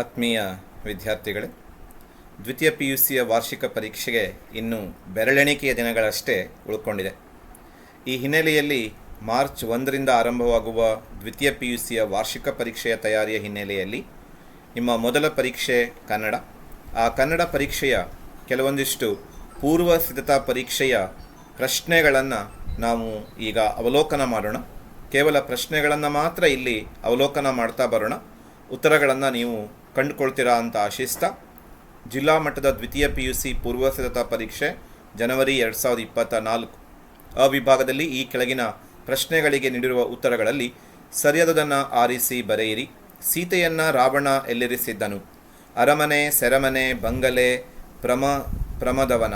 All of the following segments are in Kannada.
ಆತ್ಮೀಯ ವಿದ್ಯಾರ್ಥಿಗಳೇ, ದ್ವಿತೀಯ ಪಿ ಯು ಸಿಯ ವಾರ್ಷಿಕ ಪರೀಕ್ಷೆಗೆ ಇನ್ನು ಬೆರಳೆಣಿಕೆಯ ದಿನಗಳಷ್ಟೇ ಉಳ್ಕೊಂಡಿದೆ. ಈ ಹಿನ್ನೆಲೆಯಲ್ಲಿ ಮಾರ್ಚ್ ಒಂದರಿಂದ ಆರಂಭವಾಗುವ ದ್ವಿತೀಯ ಪಿ ಯು ಸಿಯ ವಾರ್ಷಿಕ ಪರೀಕ್ಷೆಯ ತಯಾರಿಯ ಹಿನ್ನೆಲೆಯಲ್ಲಿ ನಿಮ್ಮ ಮೊದಲ ಪರೀಕ್ಷೆ ಕನ್ನಡ. ಆ ಕನ್ನಡ ಪರೀಕ್ಷೆಯ ಕೆಲವೊಂದಿಷ್ಟು ಪೂರ್ವ ಸಿದ್ಧತಾ ಪರೀಕ್ಷೆಯ ಪ್ರಶ್ನೆಗಳನ್ನು ನಾವು ಈಗ ಅವಲೋಕನ ಮಾಡೋಣ. ಕೇವಲ ಪ್ರಶ್ನೆಗಳನ್ನು ಮಾತ್ರ ಇಲ್ಲಿ ಅವಲೋಕನ ಮಾಡ್ತಾ ಬರೋಣ. ಉತ್ತರಗಳನ್ನು ನೀವು ಕಂಡುಕೊಳ್ತೀರಾ ಅಂತ ಆಶಿಸ್ತ. ಜಿಲ್ಲಾ ಮಟ್ಟದ ದ್ವಿತೀಯ ಪಿ ಯು ಸಿ ಪೂರ್ವ ಸಿದ್ಧತಾ ಪರೀಕ್ಷೆ ಜನವರಿ ಎರಡು ಸಾವಿರದ ಇಪ್ಪತ್ತ ನಾಲ್ಕು. ವಿಭಾಗದಲ್ಲಿ ಈ ಕೆಳಗಿನ ಪ್ರಶ್ನೆಗಳಿಗೆ ನೀಡಿರುವ ಉತ್ತರಗಳಲ್ಲಿ ಸರಿಯಾದದನ್ನು ಆರಿಸಿ ಬರೆಯಿರಿ. ಸೀತೆಯನ್ನು ರಾವಣ ಎಲ್ಲಿರಿಸಿದ್ದನು. ಅರಮನೆ, ಸೆರಮನೆ, ಬಂಗಲೆ, ಪ್ರಮ, ಪ್ರಮದವನ.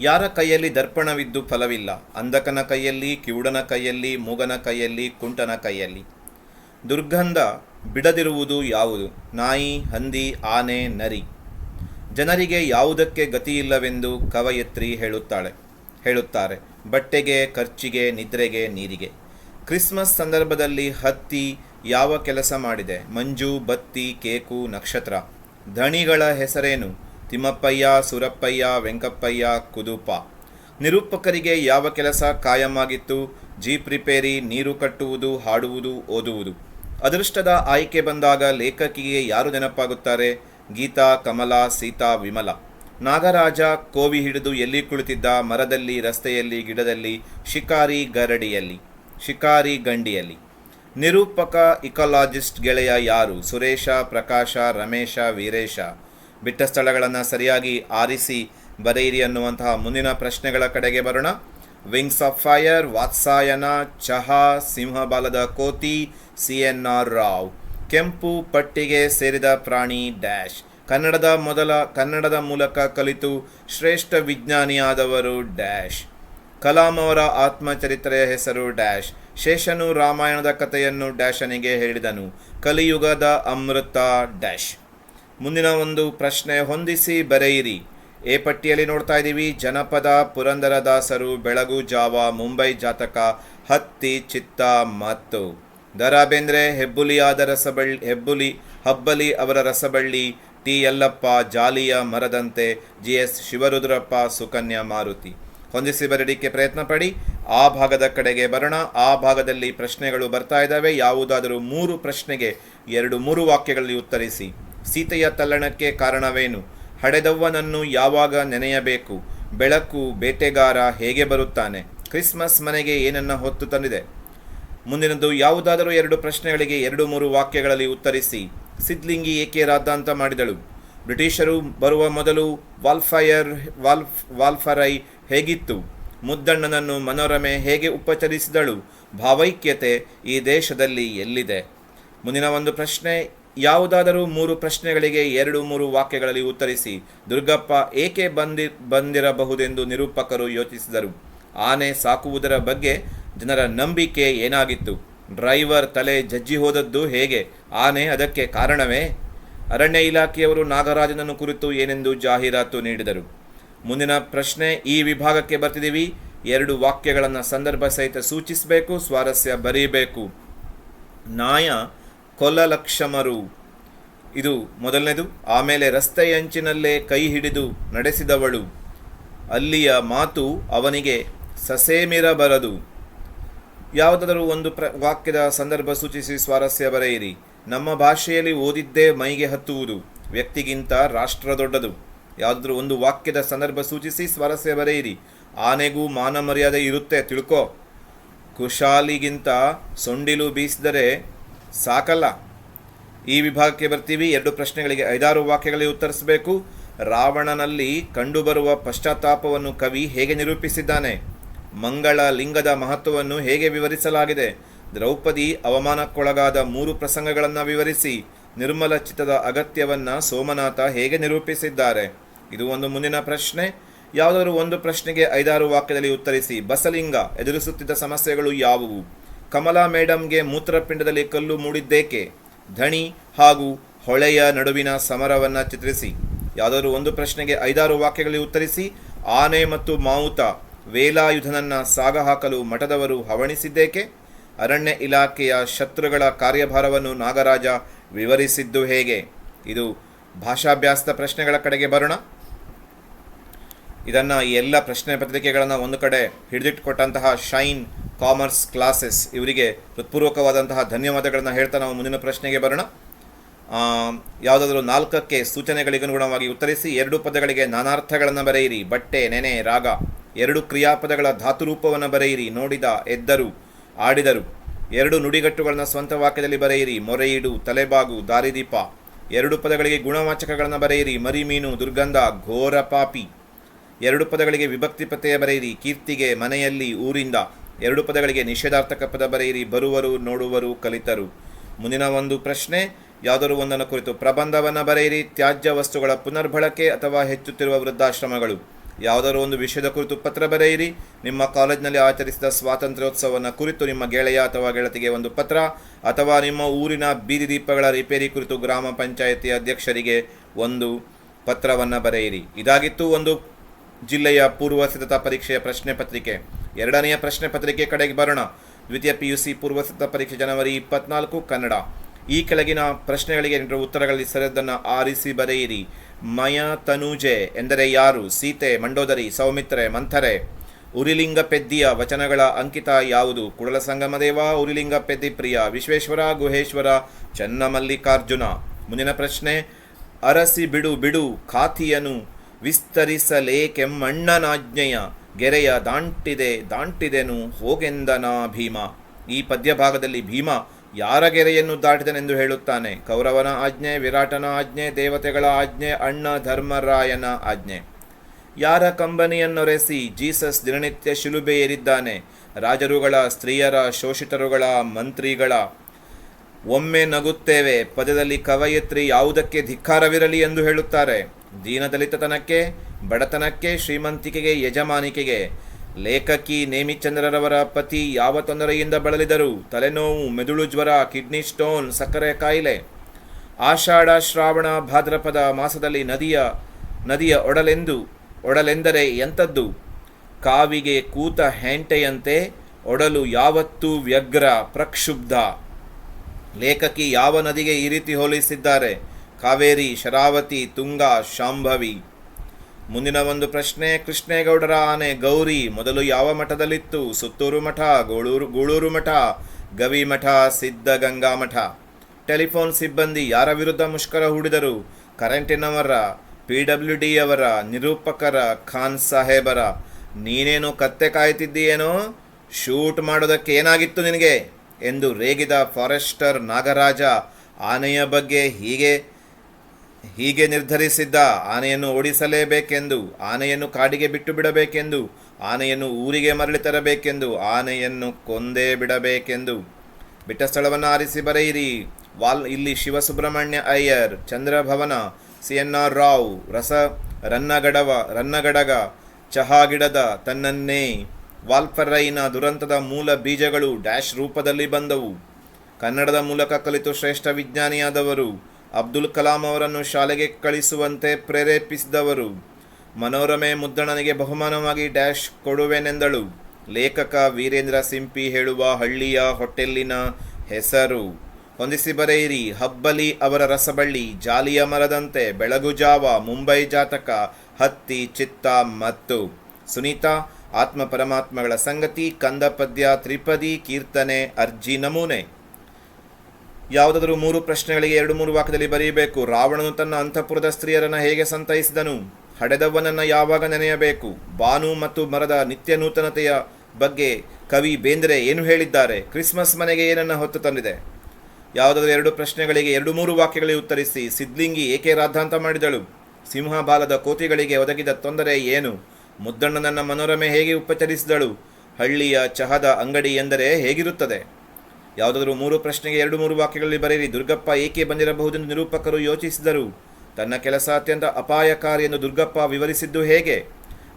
ಯಾರ ಕೈಯಲ್ಲಿ ದರ್ಪಣವಿದ್ದು ಫಲವಿಲ್ಲ. ಅಂಧಕನ ಕೈಯಲ್ಲಿ, ಕಿವುಡನ ಕೈಯಲ್ಲಿ, ಮೂಗನ ಕೈಯಲ್ಲಿ, ಕುಂಟನ ಕೈಯಲ್ಲಿ. ದುರ್ಗಂಧ ಬಿಡದಿರುವುದು ಯಾವುದು? ನಾಯಿ, ಹಂದಿ, ಆನೆ, ನರಿ. ಜನರಿಗೆ ಯಾವುದಕ್ಕೆ ಗತಿಯಿಲ್ಲವೆಂದು ಕವಯತ್ರಿ ಹೇಳುತ್ತಾಳೆ, ಹೇಳುತ್ತಾರೆ, ಬಟ್ಟೆಗೆ, ಖರ್ಚಿಗೆ, ನಿದ್ರೆಗೆ, ನೀರಿಗೆ. ಕ್ರಿಸ್ಮಸ್ ಸಂದರ್ಭದಲ್ಲಿ ಹತ್ತಿ ಯಾವ ಕೆಲಸ ಮಾಡಿದೆ? ಮಂಜು, ಬತ್ತಿ, ಕೇಕು, ನಕ್ಷತ್ರ. ಧಣಿಗಳ ಹೆಸರೇನು? ತಿಮ್ಮಪ್ಪಯ್ಯ, ಸುರಪ್ಪಯ್ಯ, ವೆಂಕಪ್ಪಯ್ಯ, ಕುದುಪ. ನಿರೂಪಕರಿಗೆ ಯಾವ ಕೆಲಸ ಕಾಯಮಾಗಿತ್ತು? ಜೀಪ್ ರಿಪೇರಿ, ನೀರು ಕಟ್ಟುವುದು, ಹಾಡುವುದು, ಓದುವುದು. ಅದೃಷ್ಟದ ಆಯ್ಕೆ ಬಂದಾಗ ಲೇಖಕಿಗೆ ಯಾರು ನೆನಪಾಗುತ್ತಾರೆ? ಗೀತಾ, ಕಮಲಾ, ಸೀತಾ, ವಿಮಲ. ನಾಗರಾಜ ಕೋವಿ ಹಿಡಿದು ಎಲ್ಲಿ ಕುಳಿತಿದ್ದ? ಮರದಲ್ಲಿ, ರಸ್ತೆಯಲ್ಲಿ, ಗಿಡದಲ್ಲಿ, ಶಿಕಾರಿ ಗರಡಿಯಲ್ಲಿ, ಶಿಕಾರಿ ಗಂಡಿಯಲ್ಲಿ. ನಿರೂಪಕ, ಇಕಾಲಜಿಸ್ಟ್ ಗೆಳೆಯ ಯಾರು? ಸುರೇಶ, ಪ್ರಕಾಶ, ರಮೇಶ, ವೀರೇಶ. ಬಿಟ್ಟ ಸ್ಥಳಗಳನ್ನು ಸರಿಯಾಗಿ ಆರಿಸಿ ಬರೆಯಿರಿ ಅನ್ನುವಂತಹ ಮುಂದಿನ ಪ್ರಶ್ನೆಗಳ ಕಡೆಗೆ ಬರೋಣ. ವಿಂಗ್ಸ್ ಆಫ್ ಫೈರ್ ವಾತ್ಸಾಯನ ಚಹಾ ಸಿಂಹಬಾಲದ ಕೋತಿ ಸಿ ಎನ್ ಆರ್ ರಾವ್ ಕೆಂಪು ಪಟ್ಟಿಗೆ ಸೇರಿದ ಪ್ರಾಣಿ ಡ್ಯಾಶ್. ಕನ್ನಡದ ಮೊದಲ, ಕನ್ನಡದ ಮೂಲಕ ಕಲಿತು ಶ್ರೇಷ್ಠ ವಿಜ್ಞಾನಿಯಾದವರು ಡ್ಯಾಶ್. ಕಲಾಂ ಅವರ ಆತ್ಮಚರಿತ್ರೆಯ ಹೆಸರು ಡ್ಯಾಶ್. ಶೇಷನು ರಾಮಾಯಣದ ಕಥೆಯನ್ನು ಡ್ಯಾಶನಿಗೆ ಹೇಳಿದನು. ಕಲಿಯುಗದ ಅಮೃತ ಡ್ಯಾಶ್. ಮುಂದಿನ ಒಂದು ಪ್ರಶ್ನೆ ಹೊಂದಿಸಿ ಬರೆಯಿರಿ. ಎ ಪಟ್ಟಿಯಲ್ಲಿ ನೋಡ್ತಾ ಇದ್ದೀವಿ. ಜನಪದ ಪುರಂದರದಾಸರು, ಬೆಳಗು ಜಾವ, ಮುಂಬೈ ಜಾತಕ, ಹತ್ತಿ, ಚಿತ್ತ ಮತ್ತು ದರಾ ಬೇಂದ್ರೆ ಹೆಬ್ಬುಲಿಯಾದ ರಸಬಳ್ಳಿ ಹೆಬ್ಬುಲಿ, ಹಬ್ಬಲಿ ಅವರ ರಸಬಳ್ಳಿ, ಟಿ ಯಲ್ಲಪ್ಪ, ಜಾಲಿಯ ಮರದಂತೆ, ಜಿ ಎಸ್ ಶಿವರುದ್ರಪ್ಪ, ಸುಕನ್ಯಾ ಮಾರುತಿ. ಹೊಂದಿಸಿ ಬರಲಿಕ್ಕೆ ಪ್ರಯತ್ನ ಪಡಿ. ಆ ಭಾಗದ ಕಡೆಗೆ ಬರೋಣ. ಆ ಭಾಗದಲ್ಲಿ ಪ್ರಶ್ನೆಗಳು ಬರ್ತಾ ಇದ್ದಾವೆ. ಯಾವುದಾದರೂ ಮೂರು ಪ್ರಶ್ನೆಗೆ ಎರಡು ಮೂರು ವಾಕ್ಯಗಳಲ್ಲಿ ಉತ್ತರಿಸಿ. ಸೀತೆಯ ತಲ್ಲಣಕ್ಕೆ ಕಾರಣವೇನು? ಹಡೆದವ್ವನನ್ನು ಯಾವಾಗ ನೆನೆಯಬೇಕು? ಬೆಳಕು, ಬೇಟೆಗಾರ ಹೇಗೆ ಬರುತ್ತಾನೆ? ಕ್ರಿಸ್ಮಸ್ ಮನೆಗೆ ಏನನ್ನ ಹೊತ್ತು ತಂದಿದೆ? ಮುಂದಿನದು ಯಾವುದಾದರೂ ಎರಡು ಪ್ರಶ್ನೆಗಳಿಗೆ ಎರಡು ಮೂರು ವಾಕ್ಯಗಳಲ್ಲಿ ಉತ್ತರಿಸಿ. ಸಿದ್ಲಿಂಗಿ ಏಕೆ ರಾದ್ದಾಂತ ಮಾಡಿದಳು? ಬ್ರಿಟಿಷರು ಬರುವ ಮೊದಲು ವಾಲ್ಫೈಯರ್, ವಾಲ್ಫ್, ವಾಲ್ಫರೈ ಹೇಗಿತ್ತು? ಮುದ್ದಣ್ಣನನ್ನು ಮನೋರಮೆ ಹೇಗೆ ಉಪಚರಿಸಿದಳು? ಭಾವೈಕ್ಯತೆ ಈ ದೇಶದಲ್ಲಿ ಎಲ್ಲಿದೆ? ಮುಂದಿನ ಒಂದು ಪ್ರಶ್ನೆ ಯಾವುದಾದರೂ ಮೂರು ಪ್ರಶ್ನೆಗಳಿಗೆ ಎರಡು ಮೂರು ವಾಕ್ಯಗಳಲ್ಲಿ ಉತ್ತರಿಸಿ, ದುರ್ಗಪ್ಪ ಏಕೆ ಬಂದಿ, ಬಂದಿರಬಹುದೆಂದು ನಿರೂಪಕರು ಯೋಚಿಸಿದರು. ಆನೆ ಸಾಕುವುದರ ಬಗ್ಗೆ ಜನರ ನಂಬಿಕೆ ಏನಾಗಿತ್ತು? ಡ್ರೈವರ್ ತಲೆ ಜಜ್ಜಿ ಹೋದದ್ದು ಹೇಗೆ? ಆನೆ ಅದಕ್ಕೆ ಕಾರಣವೇ? ಅರಣ್ಯ ಇಲಾಖೆಯವರು ನಾಗರಾಜನನ್ನು ಕುರಿತು ಏನೆಂದು ಜಾಹೀರಾತು ನೀಡಿದರು. ಮುಂದಿನ ಪ್ರಶ್ನೆ, ಈ ವಿಭಾಗಕ್ಕೆ ಬರ್ತಿದ್ದೀವಿ? ಎರಡು ವಾಕ್ಯಗಳನ್ನು ಸಂದರ್ಭ ಸಹಿತ ಸೂಚಿಸಬೇಕು, ಸ್ವಾರಸ್ಯ ಬರೀಬೇಕು. ನಾಯ ಕೊಲ್ಲಲಕ್ಷಮರು ಇದು ಮೊದಲನೇದು. ಆಮೇಲೆ ರಸ್ತೆಯಂಚಿನಲ್ಲೇ ಕೈ ಹಿಡಿದು ನಡೆಸಿದವಳು. ಅಲ್ಲಿಯ ಮಾತು ಅವನಿಗೆ ಸಸೇಮಿರಬರದು. ಯಾವುದಾದರೂ ಒಂದು ಪ್ರ, ವಾಕ್ಯದ ಸಂದರ್ಭ ಸೂಚಿಸಿ ಸ್ವಾರಸ್ಯ ಬರೆಯಿರಿ. ನಮ್ಮ ಭಾಷೆಯಲ್ಲಿ ಓದಿದ್ದೇ ಮೈಗೆ ಹತ್ತುವುದು. ವ್ಯಕ್ತಿಗಿಂತ ರಾಷ್ಟ್ರ ದೊಡ್ಡದು. ಯಾವುದಾದ್ರೂ ಒಂದು ವಾಕ್ಯದ ಸಂದರ್ಭ ಸೂಚಿಸಿ ಸ್ವಾರಸ್ಯ ಬರೆಯಿರಿ. ಆನೆಗೂ ಮಾನ ಮರ್ಯಾದೆ ಇರುತ್ತೆ, ತಿಳ್ಕೊ. ಕುಶಾಲಿಗಿಂತ ಸೊಂಡಿಲು ಬೀಸಿದರೆ ಸಾಕಲ್ಲ. ಈ ವಿಭಾಗಕ್ಕೆ ಬರ್ತೀವಿ. ಎರಡು ಪ್ರಶ್ನೆಗಳಿಗೆ ಐದಾರು ವಾಕ್ಯಗಳಿಗೆ ಉತ್ತರಿಸಬೇಕು. ರಾವಣನಲ್ಲಿ ಕಂಡುಬರುವ ಪಶ್ಚಾತ್ತಾಪವನ್ನು ಕವಿ ಹೇಗೆ ನಿರೂಪಿಸಿದ್ದಾನೆ? ಮಂಗಳ ಲಿಂಗದ ಮಹತ್ವವನ್ನು ಹೇಗೆ ವಿವರಿಸಲಾಗಿದೆ? ದ್ರೌಪದಿ ಅವಮಾನಕ್ಕೊಳಗಾದ ಮೂರು ಪ್ರಸಂಗಗಳನ್ನು ವಿವರಿಸಿ, ನಿರ್ಮಲ ಚಿತ್ತದ ಅಗತ್ಯವನ್ನು ಸೋಮನಾಥ ಹೇಗೆ ನಿರೂಪಿಸಿದ್ದಾರೆ? ಇದು ಒಂದು ಮುಂದಿನ ಪ್ರಶ್ನೆ. ಯಾವುದಾದರೂ ಒಂದು ಪ್ರಶ್ನೆಗೆ ಐದಾರು ವಾಕ್ಯದಲ್ಲಿ ಉತ್ತರಿಸಿ, ಬಸಲಿಂಗ ಎದುರಿಸುತ್ತಿದ್ದ ಸಮಸ್ಯೆಗಳು ಯಾವುವು? ಕಮಲಾ ಮೇಡಮ್ಗೆ ಮೂತ್ರಪಿಂಡದಲ್ಲಿ ಕಲ್ಲು ಮೂಡಿದ್ದೇಕೆ? ಧಣಿ ಹಾಗೂ ಹೊಳೆಯ ನಡುವಿನ ಸಮರವನ್ನು ಚಿತ್ರಿಸಿ. ಯಾವುದಾದ್ರೂ ಒಂದು ಪ್ರಶ್ನೆಗೆ ಐದಾರು ವಾಕ್ಯಗಳಲ್ಲಿ ಉತ್ತರಿಸಿ, ಆನೆ ಮತ್ತು ಮಾವುತ ವೇಲಾಯುಧನನ್ನು ಸಾಗ ಹಾಕಲು ಮಠದವರು ಹವಣಿಸಿದ್ದೇಕೆ? ಅರಣ್ಯ ಇಲಾಖೆಯ ಶತ್ರುಗಳ ಕಾರ್ಯಭಾರವನ್ನು ನಾಗರಾಜ ವಿವರಿಸಿದ್ದು ಹೇಗೆ? ಇದು ಭಾಷಾಭ್ಯಾಸದ ಪ್ರಶ್ನೆಗಳ ಕಡೆಗೆ ಬರೋಣ. ಇದನ್ನು ಎಲ್ಲ ಪ್ರಶ್ನೆ ಪತ್ರಿಕೆಗಳನ್ನು ಒಂದು ಕಡೆ ಹಿಡಿದಿಟ್ಟುಕೊಟ್ಟಂತಹ ಶೈನ್ ಕಾಮರ್ಸ್ ಕ್ಲಾಸಸ್ ಇವರಿಗೆ ಹೃತ್ಪೂರ್ವಕವಾದಂತಹ ಧನ್ಯವಾದಗಳನ್ನು ಹೇಳ್ತಾ ನಾವು ಮುಂದಿನ ಪ್ರಶ್ನೆಗೆ ಬರೋಣ. ಯಾವುದಾದರೂ ನಾಲ್ಕಕ್ಕೆ ಸೂಚನೆಗಳಿಗನುಗುಣವಾಗಿ ಉತ್ತರಿಸಿ, ಎರಡು ಪದಗಳಿಗೆ ನಾನಾರ್ಥಗಳನ್ನು ಬರೆಯಿರಿ. ಬಟ್ಟೆ, ನೆನೆ, ರಾಗ, ಎರಡು ಕ್ರಿಯಾಪದಗಳ ಧಾತುರೂಪವನ್ನು ಬರೆಯಿರಿ. ನೋಡಿದ, ಎದ್ದರು, ಆಡಿದರು. ಎರಡು ನುಡಿಗಟ್ಟುಗಳನ್ನು ಸ್ವಂತ ವಾಕ್ಯದಲ್ಲಿ ಬರೆಯಿರಿ. ಮೊರೆಯಿಡು, ತಲೆಬಾಗು, ದಾರಿದೀಪ. ಎರಡು ಪದಗಳಿಗೆ ಗುಣವಾಚಕಗಳನ್ನು ಬರೆಯಿರಿ. ಮರಿಮೀನು, ದುರ್ಗಂಧ, ಘೋರ ಪಾಪಿ. ಎರಡು ಪದಗಳಿಗೆ ವಿಭಕ್ತಿ ಪತೆಯ ಬರೆಯಿರಿ. ಕೀರ್ತಿಗೆ, ಮನೆಯಲ್ಲಿ, ಊರಿಂದ. ಎರಡು ಪದಗಳಿಗೆ ನಿಷೇಧಾರ್ಥಕ ಪದ ಬರೆಯಿರಿ, ಬರುವರು, ನೋಡುವರು, ಕಲಿತರು. ಮುಂದಿನ ಒಂದು ಪ್ರಶ್ನೆ ಯಾವುದಾದ್ರು ಒಂದನ್ನು ಕುರಿತು ಪ್ರಬಂಧವನ್ನು ಬರೆಯಿರಿ, ತ್ಯಾಜ್ಯ ವಸ್ತುಗಳ ಪುನರ್ಬಳಕೆ ಅಥವಾ ಹೆಚ್ಚುತ್ತಿರುವ ವೃದ್ಧಾಶ್ರಮಗಳು. ಯಾವುದಾದ್ರು ಒಂದು ವಿಷಯದ ಕುರಿತು ಪತ್ರ ಬರೆಯಿರಿ, ನಿಮ್ಮ ಕಾಲೇಜಿನಲ್ಲಿ ಆಚರಿಸಿದ ಸ್ವಾತಂತ್ರ್ಯೋತ್ಸವವನ್ನು ಕುರಿತು ನಿಮ್ಮ ಗೆಳೆಯ ಅಥವಾ ಗೆಳತಿಗೆ ಒಂದು ಪತ್ರ, ಅಥವಾ ನಿಮ್ಮ ಊರಿನ ಬೀದಿ ದೀಪಗಳ ರಿಪೇರಿ ಕುರಿತು ಗ್ರಾಮ ಪಂಚಾಯಿತಿ ಅಧ್ಯಕ್ಷರಿಗೆ ಒಂದು ಪತ್ರವನ್ನು ಬರೆಯಿರಿ. ಇದಾಗಿತ್ತು ಒಂದು ಜಿಲ್ಲೆಯ ಪೂರ್ವ ಸಿದ್ಧತಾ ಪರೀಕ್ಷೆಯ ಪ್ರಶ್ನೆ ಪತ್ರಿಕೆ. ಎರಡನೆಯ ಪ್ರಶ್ನೆ ಪತ್ರಿಕೆ ಕಡೆಗೆ ಬರೋಣ. ದ್ವಿತೀಯ ಪಿ ಯು ಪೂರ್ವ ಸಿದ್ಧತಾ ಪರೀಕ್ಷೆ ಜನವರಿ ಇಪ್ಪತ್ನಾಲ್ಕು, ಕನ್ನಡ. ಈ ಕೆಳಗಿನ ಪ್ರಶ್ನೆಗಳಿಗೆ ನೀಡಿರುವ ಉತ್ತರಗಳಲ್ಲಿ ಸರಿಯದನ್ನು ಆರಿಸಿ ಬರೆಯಿರಿ. ಮಯ ತನುಜೆ ಎಂದರೆ ಯಾರು? ಸೀತೆ, ಮಂಡೋದರಿ, ಸೌಮಿತ್ರೆ, ಮಂಥರೆ. ಉರಿಲಿಂಗ ಪೆದ್ದಿಯ ವಚನಗಳ ಅಂಕಿತ ಯಾವುದು? ಕುಡಲ ಸಂಗಮದೇವ, ಉರಿಲಿಂಗ ಪೆದ್ದಿ ಪ್ರಿಯ, ವಿಶ್ವೇಶ್ವರ, ಗುಹೇಶ್ವರ, ಚನ್ನಮಲ್ಲಿಕಾರ್ಜುನ. ಮುಂದಿನ ಪ್ರಶ್ನೆ. ಅರಸಿ ಬಿಡು ಬಿಡು ಖಾತಿಯನು ವಿಸ್ತರಿಸಲೇಕೆಮ್ಮಣ್ಣನಾಜ್ಞೆಯ ಗೆರೆಯ ದಾಂಟಿದೆ, ದಾಂಟಿದೆನು ಹೋಗೆಂದನಾ ಭೀಮ. ಈ ಪದ್ಯ ಭಾಗದಲ್ಲಿ ಭೀಮ ಯಾರ ಗೆರೆಯನ್ನು ದಾಟಿದನೆಂದು ಹೇಳುತ್ತಾನೆ? ಕೌರವನ ಆಜ್ಞೆ, ವಿರಾಟನ ಆಜ್ಞೆ, ದೇವತೆಗಳ ಆಜ್ಞೆ, ಅಣ್ಣ ಧರ್ಮರಾಯನ ಆಜ್ಞೆ. ಯಾರ ಕಂಬನಿಯನ್ನೊರೆಸಿ ಜೀಸಸ್ ದಿನನಿತ್ಯ ಶಿಲುಬೆ ಏರಿದ್ದಾನೆ ರಾಜರುಗಳ, ಸ್ತ್ರೀಯರ, ಶೋಷಿತರುಗಳ, ಮಂತ್ರಿಗಳ ಒಮ್ಮೆ ನಗುತ್ತೇವೆ. ಪದದಲ್ಲಿ ಕವಯತ್ರಿ ಯಾವುದಕ್ಕೆ ಧಿಕ್ಕಾರವಿರಲಿ ಎಂದು ಹೇಳುತ್ತಾರೆ. ದೀನದಲಿತತನಕ್ಕೆ, ಬಡತನಕ್ಕೆ, ಶ್ರೀಮಂತಿಕೆಗೆ, ಯಜಮಾನಿಕೆಗೆ. ಲೇಖಕಿ ನೇಮಿಚಂದ್ರರವರ ಪತಿ ಯಾವ ತೊಂದರೆಯಿಂದ ಬಳಲಿದರು? ತಲೆನೋವು, ಮೆದುಳು ಜ್ವರ, ಕಿಡ್ನಿ ಸ್ಟೋನ್, ಸಕ್ಕರೆ ಕಾಯಿಲೆ. ಆಷಾಢ, ಶ್ರಾವಣ, ಭಾದ್ರಪದ ಮಾಸದಲ್ಲಿ ನದಿಯ ನದಿಯ ಒಡಲೆಂದು, ಒಡಲೆಂದರೆ ಎಂಥದ್ದು? ಕಾವಿಗೆ ಕೂತ ಹೆಂಟೆಯಂತೆ ಒಡಲು ಯಾವತ್ತೂ ವ್ಯಗ್ರ, ಪ್ರಕ್ಷುಬ್ಧ. ಲೇಖಕಿ ಯಾವ ನದಿಗೆ ಈ ರೀತಿ ಹೋಲಿಸಿದ್ದಾರೆ? ಕಾವೇರಿ, ಶರಾವತಿ, ತುಂಗ, ಶಾಂಭವಿ. ಮುಂದಿನ ಒಂದು ಪ್ರಶ್ನೆ, ಕೃಷ್ಣೇಗೌಡರ ಆನೆ ಗೌರಿ ಮೊದಲು ಯಾವ ಮಠದಲ್ಲಿತ್ತು? ಸುತ್ತೂರು ಮಠ, ಗೋಳೂರು, ಗೂಳೂರು ಮಠ, ಗವಿ ಮಠ ಸಿದ್ಧಗಂಗಾ ಮಠ? ಟೆಲಿಫೋನ್ ಸಿಬ್ಬಂದಿ ಯಾರ ವಿರುದ್ಧ ಮುಷ್ಕರ ಹೂಡಿದರು? ಕರೆಂಟಿನವರ, ಪಿ ಡಬ್ಲ್ಯೂ ಡಿ ಅವರ, ನಿರೂಪಕರ, ಖಾನ್ ಸಾಹೇಬರ? ನೀನೇನು ಕತ್ತೆ ಕಾಯ್ತಿದ್ದೀಯೇನೋ? ಶೂಟ್ ಮಾಡೋದಕ್ಕೆ ಏನಾಗಿತ್ತು ನಿನಗೆ? ಎಂದು ರೇಗಿದ ಫಾರೆಸ್ಟರ್ ನಾಗರಾಜ ಆನೆಯ ಬಗ್ಗೆ ಹೀಗೆ ಹೀಗೆ ನಿರ್ಧರಿಸಿದ್ದ, ಆನೆಯನ್ನು ಓಡಿಸಲೇಬೇಕೆಂದು, ಆನೆಯನ್ನು ಕಾಡಿಗೆ ಬಿಟ್ಟು ಬಿಡಬೇಕೆಂದು ಆನೆಯನ್ನು ಊರಿಗೆ ಮರಳಿ ತರಬೇಕೆಂದು, ಆನೆಯನ್ನು ಕೊಂದೇ ಬಿಡಬೇಕೆಂದು. ಬಿಟ್ಟ ಸ್ಥಳವನ್ನು ಆರಿಸಿ ಬರೆಯಿರಿ. ವಾಲ್, ಇಲ್ಲಿ Shivasubramanya Iyer, Chandrabhavana, C N R Rao, ರಸ, ರನ್ನಗಡವ, ರನ್ನಗಡಗ, ಚಹಾ ಗಿಡದ ತನ್ನನ್ನೇ. ವಾಲ್ಪರ್ರೈನ ದುರಂತದ ಮೂಲ ಬೀಜಗಳು ಡ್ಯಾಶ್ ರೂಪದಲ್ಲಿ ಬಂದವು. ಕನ್ನಡದ ಮೂಲಕ ಕಲಿತು ಶ್ರೇಷ್ಠ ವಿಜ್ಞಾನಿಯಾದವರು ಅಬ್ದುಲ್ ಕಲಾಂ ಅವರನ್ನು ಶಾಲೆಗೆ ಕಳಿಸುವಂತೆ ಪ್ರೇರೇಪಿಸಿದವರು. ಮನೋರಮೆ ಮುದ್ದಣನಿಗೆ ಬಹುಮಾನವಾಗಿ ಡ್ಯಾಶ್ ಕೊಡುವೆನೆಂದಳು. ಲೇಖಕ ವೀರೇಂದ್ರ ಸಿಂಪಿ ಹೇಳುವ ಹಳ್ಳಿಯ ಹೊಟೆಲ್ಲಿನ ಹೆಸರು. ಹೊಂದಿಸಿ ಬರೆಯಿರಿ, ಹಬ್ಬಲಿ ಅವರ ರಸಬಳ್ಳಿ, ಜಾಲಿಯ ಮರದಂತೆ ಬೆಳಗುಜಾವ ಮುಂಬೈ ಜಾತಕ, ಹತ್ತಿ, ಚಿತ್ತ, ಮತ್ತು. ಸುನೀತಾ ಆತ್ಮ ಪರಮಾತ್ಮಗಳ ಸಂಗತಿ, ಕಂದ ಪದ್ಯ, ತ್ರಿಪದಿ, ಕೀರ್ತನೆ, ಅರ್ಜಿ, ನಮೂನೆ. ಯಾವುದಾದರೂ ಮೂರು ಪ್ರಶ್ನೆಗಳಿಗೆ ಎರಡು ಮೂರು ವಾಕ್ಯದಲ್ಲಿ ಬರೆಯಬೇಕು. ರಾವಣನು ತನ್ನ ಅಂತಃಪುರದ ಸ್ತ್ರೀಯರನ್ನು ಹೇಗೆ ಸಂತೈಸಿದನು? ಹಡೆದವನನ್ನು ಯಾವಾಗ ನೆನೆಯಬೇಕು? ಬಾನು ಮತ್ತು ಮರದ ನಿತ್ಯ ನೂತನತೆಯ ಬಗ್ಗೆ ಕವಿ ಬೇಂದ್ರೆ ಏನು ಹೇಳಿದ್ದಾರೆ? ಕ್ರಿಸ್ಮಸ್ ಮನೆಗೆ ಏನನ್ನು ಹೊತ್ತು ತಂದಿದೆ? ಯಾವುದಾದರೂ ಎರಡು ಪ್ರಶ್ನೆಗಳಿಗೆ ಎರಡು ಮೂರು ವಾಕ್ಯಗಳಿಗೆ ಉತ್ತರಿಸಿ. ಸಿದ್ಲಿಂಗಿ ಏಕೆ ರಾದ್ಧಾಂತ ಮಾಡಿದಳು? ಸಿಂಹಬಾಲದ ಕೋತಿಗಳಿಗೆ ಒದಗಿದ ತೊಂದರೆ ಏನು? ಮುದ್ದಣ್ಣನನ್ನ ಮನೋರಮೆ ಹೇಗೆ ಉಪಚರಿಸಿದಳು? ಹಳ್ಳಿಯ ಚಹದ ಅಂಗಡಿ ಎಂದರೆ ಹೇಗಿರುತ್ತದೆ? ಯಾವುದಾದರೂ ಮೂರು ಪ್ರಶ್ನೆಗೆ ಎರಡು ಮೂರು ವಾಕ್ಯಗಳಲ್ಲಿ ಬರೆಯಿರಿ. ದುರ್ಗಪ್ಪ ಏಕೆ ಬಂದಿರಬಹುದೆಂದು ನಿರೂಪಕರು ಯೋಚಿಸಿದರು. ತನ್ನ ಕೆಲಸ ಅತ್ಯಂತ ಅಪಾಯಕಾರಿ ಎಂದು ದುರ್ಗಪ್ಪ ವಿವರಿಸಿದ್ದು ಹೇಗೆ?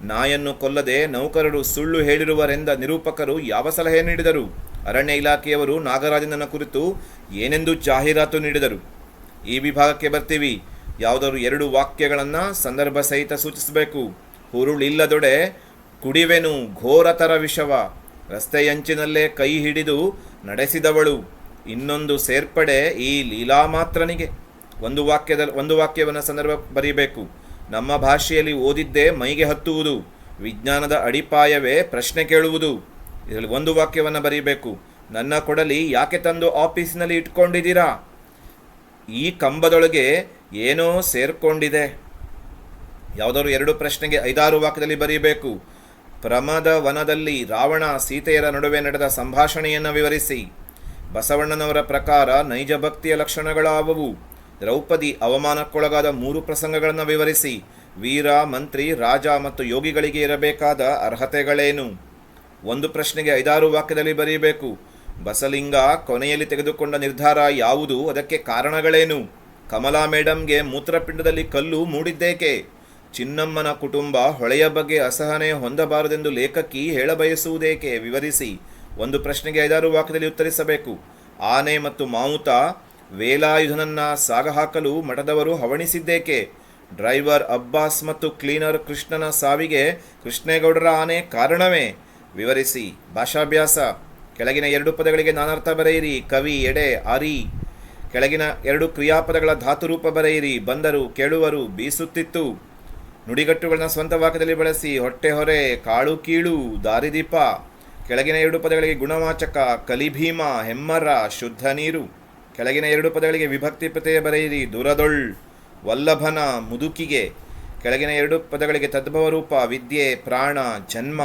ನಾಯನ್ನು ಕೊಲ್ಲದೆ ನೌಕರರು ಸುಳ್ಳು ಹೇಳಿರುವರೆಂದ ನಿರೂಪಕರು ಯಾವ ಸಲಹೆ ನೀಡಿದರು? ಅರಣ್ಯ ಇಲಾಖೆಯವರು ನಾಗರಾಜನನ್ನ ಕುರಿತು ಏನೆಂದು ಜಾಹೀರಾತು ನೀಡಿದರು? ಈ ವಿಭಾಗಕ್ಕೆ ಬರ್ತೀವಿ. ಯಾವುದಾದ್ರು ಎರಡು ವಾಕ್ಯಗಳನ್ನು ಸಂದರ್ಭ ಸಹಿತ ಸೂಚಿಸಬೇಕು. ಹುರುಳಿಲ್ಲದೊಡೆ ಕುಡಿವೆನು ಘೋರತರ ವಿಷವ ರಸ್ತೆಯಂಚಿನಲ್ಲೇ ಕೈ ಹಿಡಿದು ನಡೆಸಿದವಳು. ಇನ್ನೊಂದು ಸೇರ್ಪಡೆ ಈ ಲೀಲಾಮಾತ್ರನಿಗೆ. ಒಂದು ವಾಕ್ಯದ, ಒಂದು ವಾಕ್ಯವನ್ನು ಸಂದರ್ಭ ಬರೀಬೇಕು. ನಮ್ಮ ಭಾಷೆಯಲ್ಲಿ ಓದಿದ್ದೇ ಮೈಗೆ ಹತ್ತುವುದು. ವಿಜ್ಞಾನದ ಅಡಿಪಾಯವೇ ಪ್ರಶ್ನೆ ಕೇಳುವುದು. ಇದರಲ್ಲಿ ಒಂದು ವಾಕ್ಯವನ್ನು ಬರೀಬೇಕು. ನನ್ನ ಕೊಡಲಿ ಯಾಕೆ ತಂದು ಆಫೀಸಿನಲ್ಲಿ ಇಟ್ಕೊಂಡಿದ್ದೀರಾ? ಈ ಕಂಬದೊಳಗೆ ಏನೋ ಸೇರ್ಕೊಂಡಿದೆ. ಯಾವುದಾದ್ರು ಎರಡು ಪ್ರಶ್ನೆಗೆ ಐದಾರು ವಾಕ್ಯದಲ್ಲಿ ಬರೀಬೇಕು ಪ್ರಮದ ವನದಲ್ಲಿ ರಾವಣ ಸೀತೆಯರ ನಡುವೆ ನಡೆದ ಸಂಭಾಷಣೆಯನ್ನು ವಿವರಿಸಿ. ಬಸವಣ್ಣನವರ ಪ್ರಕಾರ ನೈಜ ಭಕ್ತಿಯ ಲಕ್ಷಣಗಳಾವವು. ದ್ರೌಪದಿ ಅವಮಾನಕ್ಕೊಳಗಾದ ಮೂರು ಪ್ರಸಂಗಗಳನ್ನು ವಿವರಿಸಿ. ವೀರ, ಮಂತ್ರಿ, ರಾಜ ಮತ್ತು ಯೋಗಿಗಳಿಗೆ ಇರಬೇಕಾದ ಅರ್ಹತೆಗಳೇನು? ಒಂದು ಪ್ರಶ್ನೆಗೆ ಐದಾರು ವಾಕ್ಯದಲ್ಲಿ ಬರೀಬೇಕು ಬಸಲಿಂಗ ಕೊನೆಯಲ್ಲಿ ತೆಗೆದುಕೊಂಡ ನಿರ್ಧಾರ ಯಾವುದು? ಅದಕ್ಕೆ ಕಾರಣಗಳೇನು? ಕಮಲಾ ಮೇಡಮ್ಗೆ ಮೂತ್ರಪಿಂಡದಲ್ಲಿ ಕಲ್ಲು ಮೂಡಿದ್ದೇಕೆ? ಚಿನ್ನಮ್ಮನ ಕುಟುಂಬ ಹೊಳೆಯ ಬಗ್ಗೆ ಅಸಹನೆ ಹೊಂದಬಾರದೆಂದು ಲೇಖಕಿ ಹೇಳಬಯಸುವುದೇಕೆ ವಿವರಿಸಿ. ಒಂದು ಪ್ರಶ್ನೆಗೆ ಐದಾರು ವಾಕ್ಯದಲ್ಲಿ ಉತ್ತರಿಸಬೇಕು. ಆನೆ ಮತ್ತು ಮಾವುತ ವೇಲಾಯುಧನನ್ನ ಸಾಗಹಾಕಲು ಮಠದವರು ಹವಣಿಸಿದ್ದೇಕೆ? ಡ್ರೈವರ್ ಅಬ್ಬಾಸ್ ಮತ್ತು ಕ್ಲೀನರ್ ಕೃಷ್ಣನ ಸಾವಿಗೆ ಕೃಷ್ಣೇಗೌಡರ ಆನೆ ಕಾರಣವೇ? ವಿವರಿಸಿ. ಭಾಷಾಭ್ಯಾಸ. ಕೆಳಗಿನ ಎರಡು ಪದಗಳಿಗೆ ನಾನಾರ್ಥ ಬರೆಯಿರಿ. ಕವಿ, ಎಡೆ ಆರಿ ಕೆಳಗಿನ ಎರಡು ಕ್ರಿಯಾಪದಗಳ ಧಾತುರೂಪ ಬರೆಯಿರಿ. ಬಂದರು, ಕೇಳುವರು, ಬೀಸುತ್ತಿತ್ತು. ನುಡಿಗಟ್ಟುಗಳನ್ನ ಸ್ವಂತ ವಾಕ್ಯದಲ್ಲಿ ಬಳಸಿ ಹೊಟ್ಟೆ ಹೊರೆ, ಕಾಳು ಕೀಳು ದಾರಿದೀಪ ಕೆಳಗಿನ ಎರಡು ಪದಗಳಿಗೆ ಗುಣವಾಚಕ, ಕಲಿಭೀಮ, ಹೆಮ್ಮರ, ಶುದ್ಧ ನೀರು, ಕೆಳಗಿನ ಎರಡು ಪದಗಳಿಗೆ ವಿಭಕ್ತಿ ಪ್ರತಿಯ ಬರೆಯಿರಿ, ದುರದೊಳ್, ವಲ್ಲಭನ, ಮುದುಕಿಗೆ, ಕೆಳಗಿನ ಎರಡು ಪದಗಳಿಗೆ ತದ್ಭವ ರೂಪ ವಿದ್ಯೆ, ಪ್ರಾಣ, ಜನ್ಮ,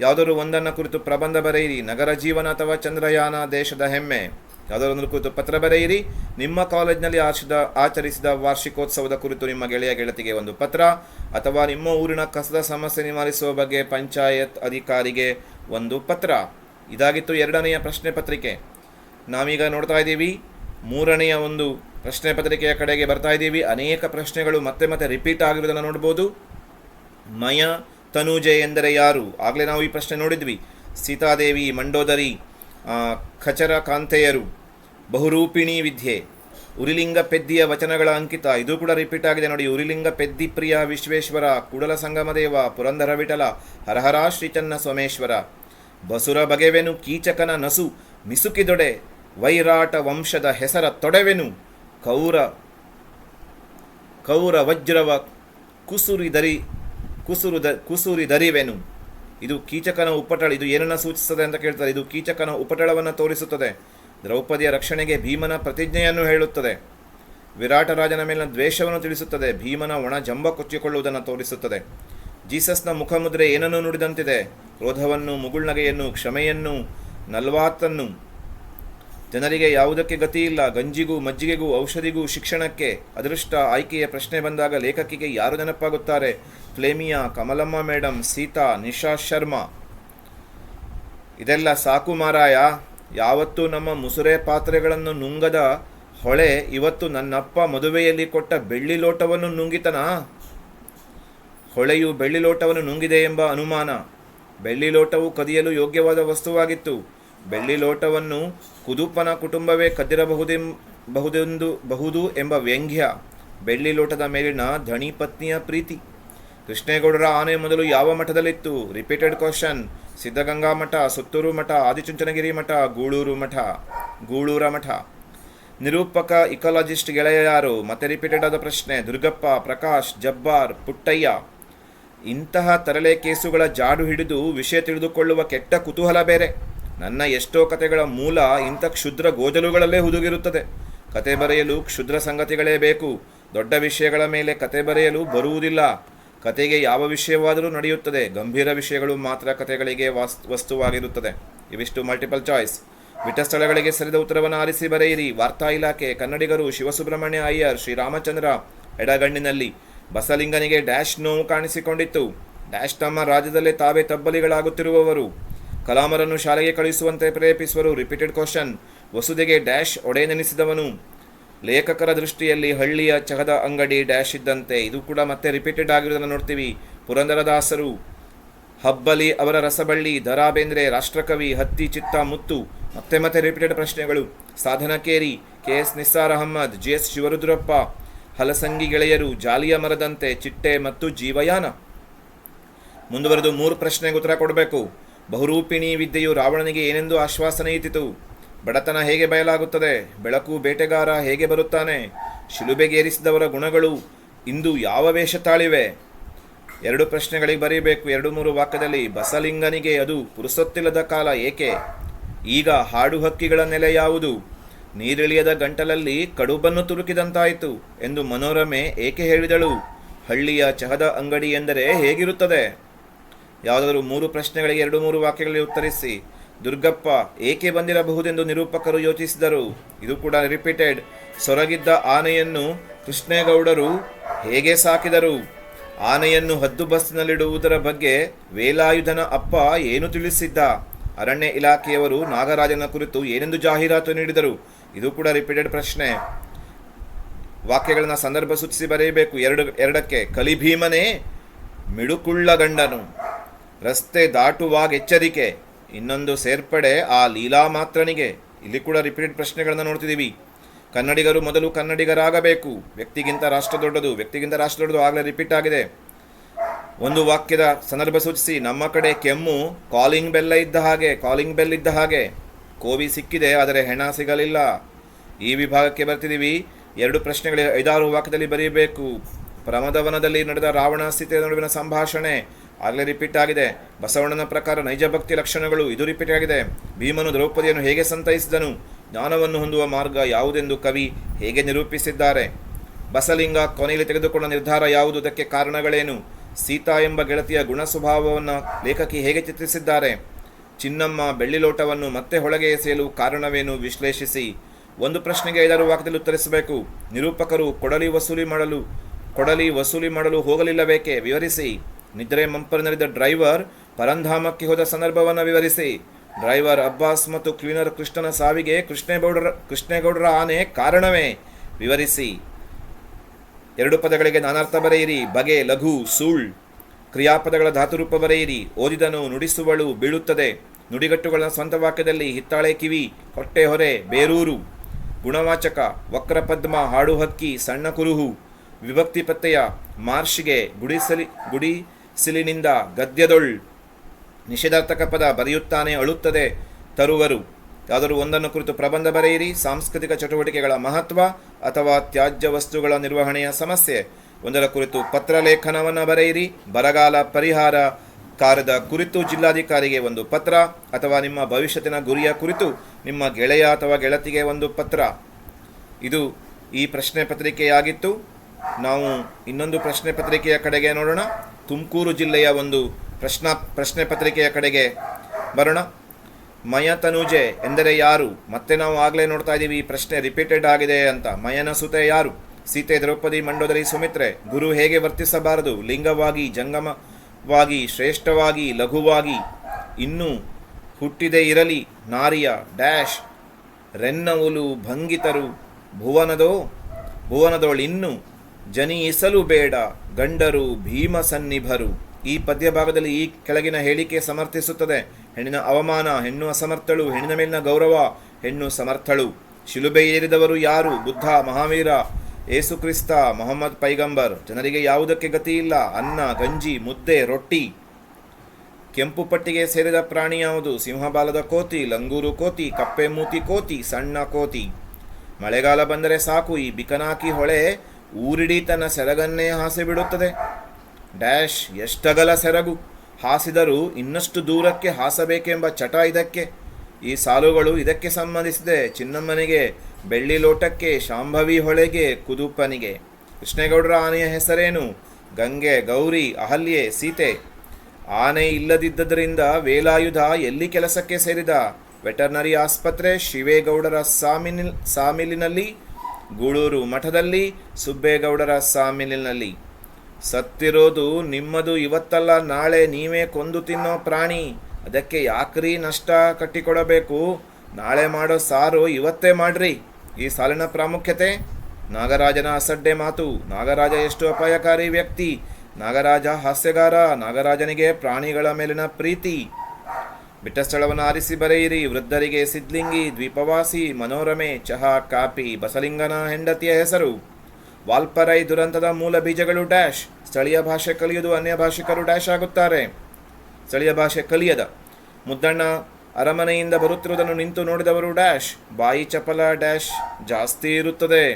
ಯಾವುದಾದ್ರು ಒಂದನ್ನು ಕುರಿತು ಪ್ರಬಂಧ ಬರೆಯಿರಿ, ನಗರ ಜೀವನ ಅಥವಾ ಚಂದ್ರಯಾನ, ದೇಶದ ಹೆಮ್ಮೆ. ಯಾವುದಾದ್ರು ಕುರಿತು ಪತ್ರ ಬರೆಯಿರಿ. ನಿಮ್ಮ ಕಾಲೇಜಿನಲ್ಲಿ ಆಚರಿಸಿದ ಆಚರಿಸಿದ ವಾರ್ಷಿಕೋತ್ಸವದ ಕುರಿತು ನಿಮ್ಮ ಗೆಳೆಯ ಗೆಳತಿಗೆ ಒಂದು ಪತ್ರ, ಅಥವಾ ನಿಮ್ಮ ಊರಿನ ಕಸದ ಸಮಸ್ಯೆ ನಿವಾರಿಸುವ ಬಗ್ಗೆ ಪಂಚಾಯತ್ ಅಧಿಕಾರಿಗೆ ಒಂದು ಪತ್ರ. ಇದಾಗಿತ್ತು ಎರಡನೆಯ ಪ್ರಶ್ನೆ ಪತ್ರಿಕೆ. ನಾವೀಗ ನೋಡ್ತಾ ಇದ್ದೀವಿ. ಮೂರನೆಯ ಒಂದು ಪ್ರಶ್ನೆ ಪತ್ರಿಕೆಯ ಕಡೆಗೆ ಬರ್ತಾ ಇದ್ದೀವಿ. ಅನೇಕ ಪ್ರಶ್ನೆಗಳು ಮತ್ತೆ ಮತ್ತೆ ರಿಪೀಟ್ ಆಗಿರೋದನ್ನು ನೋಡ್ಬೋದು. ಮಯ ತನುಜೆ ಎಂದರೆ ಯಾರು? ಆಗಲೇ ನಾವು ಈ ಪ್ರಶ್ನೆ ನೋಡಿದ್ವಿ. ಸೀತಾದೇವಿ, ಮಂಡೋದರಿ ಖಚರ ಕಾಂತೆಯರು ಬಹುರೂಪಿಣಿ ವಿದ್ಯೆ, ಉರಿಲಿಂಗ ಪೆದ್ದಿಯ ವಚನಗಳ ಅಂಕಿತ, ಇದು ಕೂಡ ರಿಪೀಟ್ ಆಗಿದೆ ನೋಡಿ, ಉರಿಲಿಂಗ ಪೆದ್ದಿ ಪ್ರಿಯ ವಿಶ್ವೇಶ್ವರ, ಕುಡಲ ಸಂಗಮದೇವ ಪುರಂದರ ವಿಠಲ ಹರಹರ ಶ್ರೀಚನ್ನ ಸೋಮೇಶ್ವರ, ಬಸುರ ಬಗೆವೆನು, ಕೀಚಕನ ನಸು, ಮಿಸುಕಿದೊಡೆ, ವೈರಾಟ ವಂಶದ ಹೆಸರ ತೊಡೆವೆನು, ಕೌರ ಕೌರ ವಜ್ರವ ಕುಸುರಿದರಿ ಕುಸುರುದ ಕುಸುರಿದರಿವೆನು. ಇದು ಕೀಚಕನ ಉಪಟಳ, ಇದು ಏನನ್ನು ಸೂಚಿಸುತ್ತದೆ ಅಂತ ಕೇಳ್ತಾರೆ. ಇದು ಕೀಚಕನ ಉಪಟಳವನ್ನು ತೋರಿಸುತ್ತದೆ. ದ್ರೌಪದಿಯ ರಕ್ಷಣೆಗೆ ಭೀಮನ ಪ್ರತಿಜ್ಞೆಯನ್ನು ಹೇಳುತ್ತದೆ. ವಿರಾಟ ರಾಜನ ಮೇಲಿನ ದ್ವೇಷವನ್ನು ತಿಳಿಸುತ್ತದೆ. ಭೀಮನ ಒಣ ಜಂಬ ಕೊಚ್ಚಿಕೊಳ್ಳುವುದನ್ನು ತೋರಿಸುತ್ತದೆ. ಜೀಸಸ್ನ ಮುಖಮುದ್ರೆ ಏನನ್ನು ನುಡಿದಂತಿದೆ? ಕ್ರೋಧವನ್ನು, ಮುಗುಳ್ನಗೆಯನ್ನು, ಕ್ಷಮೆಯನ್ನು, ನಲ್ವಾತನ್ನು ಜನರಿಗೆ ಯಾವುದಕ್ಕೆ ಗತಿ ಇಲ್ಲ, ಗಂಜಿಗೂ ಮಜ್ಜಿಗೆಗೂ ಔಷಧಿಗೂ ಶಿಕ್ಷಣಕ್ಕೆ ಅದೃಷ್ಟ ಆಯ್ಕೆಯ ಪ್ರಶ್ನೆ ಬಂದಾಗ ಲೇಖಕಿಗೆ ಯಾರು ನೆನಪಾಗುತ್ತಾರೆ? ಫ್ಲೇಮಿಯಾ, ಕಮಲಮ್ಮ ಮೇಡಮ್ ಸೀತಾ, ನಿಶಾ ಶರ್ಮಾ. ಇದೆಲ್ಲ ಸಾಕು ಮಾರಾಯ. ಯಾವತ್ತೂ ನಮ್ಮ ಮುಸುರೆ ಪಾತ್ರೆಗಳನ್ನು ನುಂಗದ ಹೊಳೆ ಇವತ್ತು ನನ್ನಪ್ಪ ಮದುವೆಯಲ್ಲಿ ಕೊಟ್ಟ ಬೆಳ್ಳಿ ಲೋಟವನ್ನು ನುಂಗಿತನಾ? ಹೊಳೆಯು ಬೆಳ್ಳಿ ಲೋಟವನ್ನು ನುಂಗಿದೆ ಎಂಬ ಅನುಮಾನ. ಬೆಳ್ಳಿ ಲೋಟವು ಕದಿಯಲು ಯೋಗ್ಯವಾದ ವಸ್ತುವಾಗಿತ್ತು. ಬೆಳ್ಳಿ ಲೋಟವನ್ನು ಕುದುಪನ ಕುಟುಂಬವೇ ಕದ್ದಿರಬಹುದೆಂ ಬಹುದೆಂದು ಬಹುದು ಎಂಬ ವ್ಯಂಗ್ಯ ಬೆಳ್ಳಿ ಲೋಟದ ಮೇಲಿನ ಧಣಿ ಪತ್ನಿಯ ಪ್ರೀತಿ. ಕೃಷ್ಣೇಗೌಡರ ಆನೆ ಮೊದಲು ಯಾವ ಮಠದಲ್ಲಿತ್ತು? Repeated question. ಸಿದ್ಧಗಂಗಾ ಮಠ, ಸುತ್ತೂರು ಮಠ, ಆದಿಚುಂಚನಗಿರಿ ಮಠ, ಗೂಳೂರು ಮಠ, ಗೂಳೂರ ಮಠ. ನಿರೂಪಕ, ಇಕಾಲಜಿಸ್ಟ್ ಗೆಳೆಯ ಯಾರು? ಮತ್ತೆ ರಿಪೀಟೆಡ್ ಆದ ಪ್ರಶ್ನೆ. ದುರ್ಗಪ್ಪ, ಪ್ರಕಾಶ್, ಜಬ್ಬಾರ್, ಪುಟ್ಟಯ್ಯ. ಇಂತಹ ತರಲೆ ಕೇಸುಗಳ ಜಾಡು ಹಿಡಿದು ವಿಷಯ ತಿಳಿದುಕೊಳ್ಳುವ ಕೆಟ್ಟ ಕುತೂಹಲ ಬೇರೆ. ನನ್ನ ಎಷ್ಟೋ ಕತೆಗಳ ಮೂಲ ಇಂಥ ಕ್ಷುದ್ರ ಗೋಜಲುಗಳಲ್ಲೇ ಹುದುಗಿರುತ್ತದೆ. ಕತೆ ಬರೆಯಲು ಕ್ಷುದ್ರ ಸಂಗತಿಗಳೇ ಬೇಕು. ದೊಡ್ಡ ವಿಷಯಗಳ ಮೇಲೆ ಕತೆ ಬರೆಯಲು ಬರುವುದಿಲ್ಲ. ಕತೆಗೆ ಯಾವ ವಿಷಯವಾದರೂ ನಡೆಯುತ್ತದೆ. ಗಂಭೀರ ವಿಷಯಗಳು ಮಾತ್ರ ಕತೆಗಳಿಗೆ ವಾಸ್, ವಸ್ತುವಾಗಿರುತ್ತದೆ. ಇವಿಷ್ಟು ಮಲ್ಟಿಪಲ್ ಚಾಯ್ಸ್ ಬಿಟ್ಟ ಸ್ಥಳಗಳಿಗೆ ಸರಿದ ಉತ್ತರವನ್ನು ಆರಿಸಿ ಬರೆಯಿರಿ. ವಾರ್ತಾ ಇಲಾಖೆ, ಕನ್ನಡಿಗರು, ಶಿವಸುಬ್ರಹ್ಮಣ್ಯ ಅಯ್ಯರ್, ಶ್ರೀರಾಮಚಂದ್ರ, ಎಡಗಣ್ಣಿನಲ್ಲಿ ಬಸಲಿಂಗನಿಗೆ ಡ್ಯಾಶ್ ನೋವು ಕಾಣಿಸಿಕೊಂಡಿತ್ತು. ಡ್ಯಾಶ್ ತಮ್ಮ ರಾಜ್ಯದಲ್ಲೇ ತಾವೇ ತಬ್ಬಲಿಗಳಾಗುತ್ತಿರುವವರು. ಕಲಾಮರನ್ನು ಶಾಲೆಗೆ ಕಳುಹಿಸುವಂತೆ ಪ್ರೇರೇಪಿಸುವರು ರಿಪೀಟೆಡ್ ಕ್ವಶನ್ ವಸುದೆಗೆ ಡ್ಯಾಶ್ ಒಡೆನೆನಿಸಿದವನು ಲೇಖಕರ ದೃಷ್ಟಿಯಲ್ಲಿ ಹಳ್ಳಿಯ ಚಹದ ಅಂಗಡಿ ಡ್ಯಾಶ್ ಇದ್ದಂತೆ. ಇದು ಕೂಡ ಮತ್ತೆ ರಿಪೀಟೆಡ್ ಆಗಿರುವುದನ್ನು ನೋಡ್ತೀವಿ. ಪುರಂದರದಾಸರು, ಹಬ್ಬಲಿ ಅವರ ರಸಬಳ್ಳಿ ದರಾ ಬೇಂದ್ರೆ ರಾಷ್ಟ್ರಕವಿ, ಹತ್ತಿ, ಚಿತ್ತ, ಮುತ್ತು, ಮತ್ತೆ ಮತ್ತೆ ರಿಪೀಟೆಡ್ ಪ್ರಶ್ನೆಗಳು. Sadhanakeri K S Nissar Ahmed, G S Shivarudrappa, Halasangi ಗೆಳೆಯರು, ಜಾಲಿಯ ಮರದಂತೆ, ಚಿಟ್ಟೆ ಮತ್ತು ಜೀವಯಾನ. ಮುಂದುವರೆದು ಮೂರು ಪ್ರಶ್ನೆಗೆ ಉತ್ತರ ಕೊಡಬೇಕು. ಬಹುರೂಪಿಣಿ ವಿದ್ಯೆಯು ರಾವಣನಿಗೆ ಏನೆಂದು ಆಶ್ವಾಸನೆಯಿತಿತು ಬಡತನ ಹೇಗೆ ಬಯಲಾಗುತ್ತದೆ? ಬೆಳಕು ಬೇಟೆಗಾರ ಹೇಗೆ ಬರುತ್ತಾನೆ? ಶಿಲುಬೆಗೇರಿಸಿದವರ ಗುಣಗಳು ಇಂದು ಯಾವ ವೇಷ ತಾಳಿವೆ ಎರಡು ಪ್ರಶ್ನೆಗಳಿಗೆ ಬರೀಬೇಕು. ಎರಡು ಮೂರು ವಾಕ್ಯದಲ್ಲಿ ಬಸಲಿಂಗನಿಗೆ ಅದು ಪುರುಸೊತ್ತಿಲ್ಲದ ಕಾಲ ಏಕೆ? ಈಗ ಹಾಡು ಹಕ್ಕಿಗಳ ನೆಲೆ ಯಾವುದು? ನೀರಿಳಿಯದ ಗಂಟಲಲ್ಲಿ ಕಡುಬನ್ನು ತುರುಕಿದಂತಾಯಿತು ಎಂದು ಮನೋರಮೆ ಏಕೆ ಹೇಳಿದಳು? ಹಳ್ಳಿಯ ಚಹದ ಅಂಗಡಿ ಎಂದರೆ ಹೇಗಿರುತ್ತದೆ? ಯಾವುದಾದರೂ ಮೂರು ಪ್ರಶ್ನೆಗಳಿಗೆ ಎರಡು ಮೂರು ವಾಕ್ಯಗಳಲ್ಲಿ ಉತ್ತರಿಸಿ, ದುರ್ಗಪ್ಪ, ಏಕೆ ಬಂದಿರಬಹುದೆಂದು ನಿರೂಪಕರು ಯೋಚಿಸಿದರು. ಇದು ಕೂಡ ರಿಪೀಟೆಡ್ ಸೊರಗಿದ್ದ ಆನೆಯನ್ನು ಕೃಷ್ಣೇಗೌಡರು ಹೇಗೆ ಸಾಕಿದರು? ಆನೆಯನ್ನು ಹದ್ದು ಬಸ್ಸಿನಲ್ಲಿಡುವುದರ ಬಗ್ಗೆ ವೇಲಾಯುಧನ ಅಪ್ಪ ಏನು ತಿಳಿಸಿದ್ದ? ಅರಣ್ಯ ಇಲಾಖೆಯವರು ನಾಗರಾಜನ ಕುರಿತು ಏನೆಂದು ಜಾಹೀರಾತು ನೀಡಿದರು? ಇದು ಕೂಡ ರಿಪೀಟೆಡ್ ಪ್ರಶ್ನೆ. ವಾಕ್ಯಗಳನ್ನು ಸಂದರ್ಭ ಸೂಚಿಸಿ ಬರೆಯಬೇಕು. ಎರಡು, ಎರಡಕ್ಕೆ, ಕಲಿಭೀಮನೇ ಮಿಡುಕುಳ್ಳ ಗಂಡನು. ರಸ್ತೆ ದಾಟುವಾಗ ಎಚ್ಚರಿಕೆ. ಇನ್ನೊಂದು ಸೇರ್ಪಡೆ ಆ ಲೀಲಾ ಮಾತ್ರನಿಗೆ. ಇಲ್ಲಿ ಕೂಡ ರಿಪೀಟೆಡ್ ಪ್ರಶ್ನೆಗಳನ್ನು ನೋಡ್ತಿದ್ದೀವಿ. ಕನ್ನಡಿಗರು ಮೊದಲು ಕನ್ನಡಿಗರಾಗಬೇಕು. ವ್ಯಕ್ತಿಗಿಂತ ರಾಷ್ಟ್ರ ದೊಡ್ಡದು, ವ್ಯಕ್ತಿಗಿಂತ ರಾಷ್ಟ್ರ ದೊಡ್ಡದು ಆಗಲೇ ರಿಪೀಟ್ ಆಗಿದೆ. ಒಂದು ವಾಕ್ಯದ ಸಂದರ್ಭ ಸೂಚಿಸಿ, ನಮ್ಮ ಕಡೆ ಕೆಮ್ಮು ಕಾಲಿಂಗ್ ಬೆಲ್ಲ ಇದ್ದ ಹಾಗೆ ಕಾಲಿಂಗ್ ಬೆಲ್ ಇದ್ದ ಹಾಗೆ. ಕೋವಿ ಸಿಕ್ಕಿದೆ, ಆದರೆ ಹೆಣ ಸಿಗಲಿಲ್ಲ. ಈ ವಿಭಾಗಕ್ಕೆ ಬರ್ತಿದ್ದೀವಿ. ಎರಡು ಪ್ರಶ್ನೆಗಳಿಗೆ ಐದಾರು ವಾಕ್ಯದಲ್ಲಿ ಬರೆಯಬೇಕು ಪ್ರಮದವನದಲ್ಲಿ ನಡೆದ ರಾವಣ ಸ್ಥಿತಿಯ ನಡುವಿನ ಸಂಭಾಷಣೆ. ಆಗಲೇ ರಿಪೀಟ್ ಆಗಿದೆ. ಬಸವಣ್ಣನ ಪ್ರಕಾರ ನೈಜ ಭಕ್ತಿ ಲಕ್ಷಣಗಳು ಇದು ರಿಪೀಟ್ ಆಗಿದೆ. ಭೀಮನು ದ್ರೌಪದಿಯನ್ನು ಹೇಗೆ ಸಂತೈಸಿದನು? ಜ್ಞಾನವನ್ನು ಹೊಂದುವ ಮಾರ್ಗ ಯಾವುದೆಂದು ಕವಿ ಹೇಗೆ ನಿರೂಪಿಸಿದ್ದಾರೆ? ಬಸಲಿಂಗ ಕೊನೆಯಲ್ಲಿ ತೆಗೆದುಕೊಂಡ ನಿರ್ಧಾರ ಯಾವುದು? ಅದಕ್ಕೆ ಕಾರಣಗಳೇನು? ಸೀತಾ ಎಂಬ ಗೆಳತಿಯ ಗುಣ ಸ್ವಭಾವವನ್ನು ಲೇಖಕಿ ಹೇಗೆ ಚಿತ್ರಿಸಿದ್ದಾರೆ? ಚಿನ್ನಮ್ಮ ಬೆಳ್ಳಿ ಲೋಟವನ್ನು ಮತ್ತೆ ಹೊಳಗೆ ಎಸೆಯಲು ಕಾರಣವೇನು? ವಿಶ್ಲೇಷಿಸಿ. ಒಂದು ಪ್ರಶ್ನೆಗೆ ಐದಾರು ವಾಕ್ಯದಲ್ಲಿ ಉತ್ತರಿಸಬೇಕು. ನಿರೂಪಕರು ಕೊಡಲಿ ವಸೂಲಿ ಮಾಡಲು, ಕೊಡಲಿ ವಸೂಲಿ ಮಾಡಲು ಹೋಗಲಿಲ್ಲಬೇಕೆ ವಿವರಿಸಿ. ನಿದ್ರೆ ಮಂಪರಿನಲ್ಲಿದ್ದ ಡ್ರೈವರ್ ಪರಂಧಾಮಕ್ಕೆ ಹೋದ ಸಂದರ್ಭವನ್ನು ವಿವರಿಸಿ. ಡ್ರೈವರ್ ಅಬ್ಬಾಸ್ ಮತ್ತು ಕ್ಲೀನರ್ ಕೃಷ್ಣನ ಸಾವಿಗೆ ಕೃಷ್ಣೇಗೌಡರ ಕೃಷ್ಣೇಗೌಡರ ಆನೆ ಕಾರಣವೇ? ವಿವರಿಸಿ. ಎರಡು ಪದಗಳಿಗೆ ನಾನಾರ್ಥ ಬರೆಯಿರಿ. ಬಗೆ, ಲಘು, ಸೂಳ್. ಕ್ರಿಯಾಪದಗಳ ಧಾತುರೂಪ ಬರೆಯಿರಿ. ಓದಿದನು ನುಡಿಸುವಳು ಬೀಳುತ್ತದೆ. ನುಡಿಗಟ್ಟುಗಳ ಸ್ವಂತ ವಾಕ್ಯದಲ್ಲಿ ಹಿತ್ತಾಳೆ ಕಿವಿ, ಹೊಟ್ಟೆ ಹೊರೆ, ಬೇರೂರು. ಗುಣವಾಚಕ ವಕ್ರಪದ್ಮ ಹಾಡು ಹಕ್ಕಿ, ಸಣ್ಣ ಕುರುಹು. ವಿಭಕ್ತಿ ಪತ್ತೆಯ ಮಾರ್ಷಿಗೆ ಗುಡಿಸಲಿ ಗುಡಿಸಿಲಿನಿಂದ ಗದ್ಯದೊಳ್ ನಿಷೇಧಾರ್ಥಕ ಪದ ಬರೆಯುತ್ತಾನೆ ಅಳುತ್ತದೆ ತರುವರು. ಯಾವುದಾದರೂ ಒಂದನ್ನು ಕುರಿತು ಪ್ರಬಂಧ ಬರೆಯಿರಿ. ಸಾಂಸ್ಕೃತಿಕ ಚಟುವಟಿಕೆಗಳ ಮಹತ್ವ ಅಥವಾ ತ್ಯಾಜ್ಯ ವಸ್ತುಗಳ ನಿರ್ವಹಣೆಯ ಸಮಸ್ಯೆ. ಒಂದರ ಕುರಿತು ಪತ್ರಲೇಖನವನ್ನು ಬರೆಯಿರಿ. ಬರಗಾಲ ಪರಿಹಾರ ಕಾರ್ಯದ ಕುರಿತು ಜಿಲ್ಲಾಧಿಕಾರಿಗೆ ಒಂದು ಪತ್ರ ಅಥವಾ ನಿಮ್ಮ ಭವಿಷ್ಯತ್ತಿನ ಗುರಿಯ ಕುರಿತು ನಿಮ್ಮ ಗೆಳೆಯ ಅಥವಾ ಗೆಳತಿಗೆ ಒಂದು ಪತ್ರ. ಇದು ಈ ಪ್ರಶ್ನೆ ಪತ್ರಿಕೆಯಾಗಿತ್ತು. ನಾವು ಇನ್ನೊಂದು ಪ್ರಶ್ನೆ ಪತ್ರಿಕೆಯ ಕಡೆಗೆ ನೋಡೋಣ. ತುಮಕೂರು ಜಿಲ್ಲೆಯ ಒಂದು ಪ್ರಶ್ನಾ ಪ್ರಶ್ನೆ ಪತ್ರಿಕೆಯ ಕಡೆಗೆ ಬರೋಣ. ಮಯತನುಜೆ ಎಂದರೆ ಯಾರು? ಮತ್ತೆ ನಾವು ಆಗಲೇ ನೋಡ್ತಾ ಇದ್ದೀವಿ ಈ ಪ್ರಶ್ನೆ ರಿಪೀಟೆಡ್ ಆಗಿದೆ ಅಂತ. ಮಯನ ಸುತೆ ಯಾರು? ಸೀತೆ ದ್ರೌಪದಿ ಮಂಡೋದರಿ ಸುಮಿತ್ರೆ. ಗುರು ಹೇಗೆ ವರ್ತಿಸಬಾರದು? ಲಿಂಗವಾಗಿ, ಜಂಗಮವಾಗಿ, ಶ್ರೇಷ್ಠವಾಗಿ, ಲಘುವಾಗಿ. ಇನ್ನೂ ಹುಟ್ಟಿದೆ ಇರಲಿ, ನಾರಿಯ ಡ್ಯಾಶ್. ರೆನ್ನವುಲು ಭಂಗಿತರು. ಭುವನದೋ? ಭುವನದೋಳಿನ್ನು ಜನಿಯಿಸಲು ಬೇಡ. ಗಂಡರು ಭೀಮ ಸನ್ನಿಭರು ಈ ಪದ್ಯ ಭಾಗದಲ್ಲಿ ಈ ಕೆಳಗಿನ ಹೇಳಿಕೆ ಸಮರ್ಥಿಸುತ್ತದೆ. ಹೆಣ್ಣಿನ ಅವಮಾನ, ಹೆಣ್ಣು ಅಸಮರ್ಥಳು, ಹೆಣ್ಣಿನ ಮೇಲಿನ ಗೌರವ, ಹೆಣ್ಣು ಸಮರ್ಥಳು. ಶಿಲುಬೆ ಏರಿದವರು ಯಾರು? ಬುದ್ಧ, ಮಹಾವೀರ, ಏಸುಕ್ರಿಸ್ತ, ಮೊಹಮ್ಮದ್ ಪೈಗಂಬರ್. ಜನರಿಗೆ ಯಾವುದಕ್ಕೆ ಗತಿ ಇಲ್ಲ ಅನ್ನ, ಗಂಜಿ, ಮುದ್ದೆ, ರೊಟ್ಟಿ. ಕೆಂಪು ಪಟ್ಟಿಗೆ ಸೇರಿದ ಪ್ರಾಣಿ ಯಾವುದು? ಸಿಂಹಬಾಲದ ಕೋತಿ, ಲಂಗೂರು ಕೋತಿ, ಕಪ್ಪೆ ಮೂತಿ ಕೋತಿ, ಸಣ್ಣ ಕೋತಿ. ಮಳೆಗಾಲ ಬಂದರೆ ಸಾಕು, ಈ ಬಿಕನಾಕಿ ಹೊಳೆ ಊರಿಡೀ ತನ್ನ ಸೆರಗನ್ನೇ ಹಾಸಿ ಬಿಡುತ್ತದೆ. ಡ್ಯಾಶ್, ಎಷ್ಟಗಲ ಸೆರಗು. ಹಾಸಿದರೂ ಇನ್ನಷ್ಟು ದೂರಕ್ಕೆ ಹಾಸಬೇಕೆಂಬ ಚಟ ಇದಕ್ಕೆ. ಈ ಸಾಲುಗಳು ಇದಕ್ಕೆ ಸಂಬಂಧಿಸಿದೆ. ಚಿನ್ನಮ್ಮನಿಗೆ ಬೆಳ್ಳಿ ಲೋಟಕ್ಕೆ ಶಾಂಭವಿ ಹೊಳೆಗೆ ಕುದುಪ್ಪನಿಗೆ ಕೃಷ್ಣೇಗೌಡರ ಆನೆಯ ಹೆಸರೇನು? ಗಂಗೆ, ಗೌರಿ, ಅಹಲ್ಯೆ, ಸೀತೆ. ಆನೆ ಇಲ್ಲದಿದ್ದರಿಂದ ವೇಲಾಯುಧ ಎಲ್ಲಿ ಕೆಲಸಕ್ಕೆ ಸೇರಿದ? ವೆಟರ್ನರಿ ಆಸ್ಪತ್ರೆ, ಶಿವೇಗೌಡರ ಸಾಮಿನಿಲ್, ಸಾಮಿಲಿನಲ್ಲಿ ಗೂಳೂರು ಮಠದಲ್ಲಿ ಸುಬ್ಬೇಗೌಡರ ಸಾಮಿಲಿನಲ್ಲಿ ಸತ್ತಿರೋದು ನಿಮ್ಮದು ಇವತ್ತಲ್ಲ, ನಾಳೆ ನೀವೇ ಕೊಂದು ತಿನ್ನೋ ಪ್ರಾಣಿ. ಅದಕ್ಕೆ ಯಾಕ್ರಿ ನಷ್ಟ ಕಟ್ಟಿಕೊಡಬೇಕು? ನಾಳೆ ಮಾಡೋ ಸಾರು ಇವತ್ತೇ ಮಾಡ್ರಿ. ಈ ಸಾಲಿನ ಪ್ರಾಮುಖ್ಯತೆ? ನಾಗರಾಜನ ಅಸಡ್ಡೆ ಮಾತು. ನಾಗರಾಜ ಎಷ್ಟು ಅಪಾಯಕಾರಿ ವ್ಯಕ್ತಿ. ನಾಗರಾಜ ಹಾಸ್ಯಗಾರ. ನಾಗರಾಜನಿಗೆ ಪ್ರಾಣಿಗಳ ಮೇಲಿನ ಪ್ರೀತಿ. ಬಿಟ್ಟ ಸ್ಥಳವನ್ನು ಆರಿಸಿ ಬರೆಯಿರಿ, ವೃದ್ಧರಿಗೆ ಸಿದ್ಲಿಂಗಿ ದ್ವೀಪವಾಸಿ, ಮನೋರಮೆ, ಚಹಾ, ಕಾಪಿ, ಬಸಲಿಂಗನ ಹೆಂಡತಿಯ ಹೆಸರು. ವಾಲ್ಪರೈ ದುರಂತದ ಮೂಲ ಬೀಜಗಳು ಡ್ಯಾಶ್. ಸ್ಥಳೀಯ ಭಾಷೆ ಕಲಿಯುವುದು ಅನ್ಯ ಭಾಷಿಕರು ಡ್ಯಾಶ್ ಆಗುತ್ತಾರೆ. ಸ್ಥಳೀಯ ಭಾಷೆ ಕಲಿಯದ. ಮುದ್ದಣ್ಣ ಅರಮನೆಯಿಂದ ಬರುತ್ತಿರುವುದನ್ನು ನಿಂತು ನೋಡಿದವರು ಡ್ಯಾಶ್. ಬಾಯಿ ಚಪಲ ಡ್ಯಾಶ್ ಜಾಸ್ತಿ ಇರುತ್ತದೆ.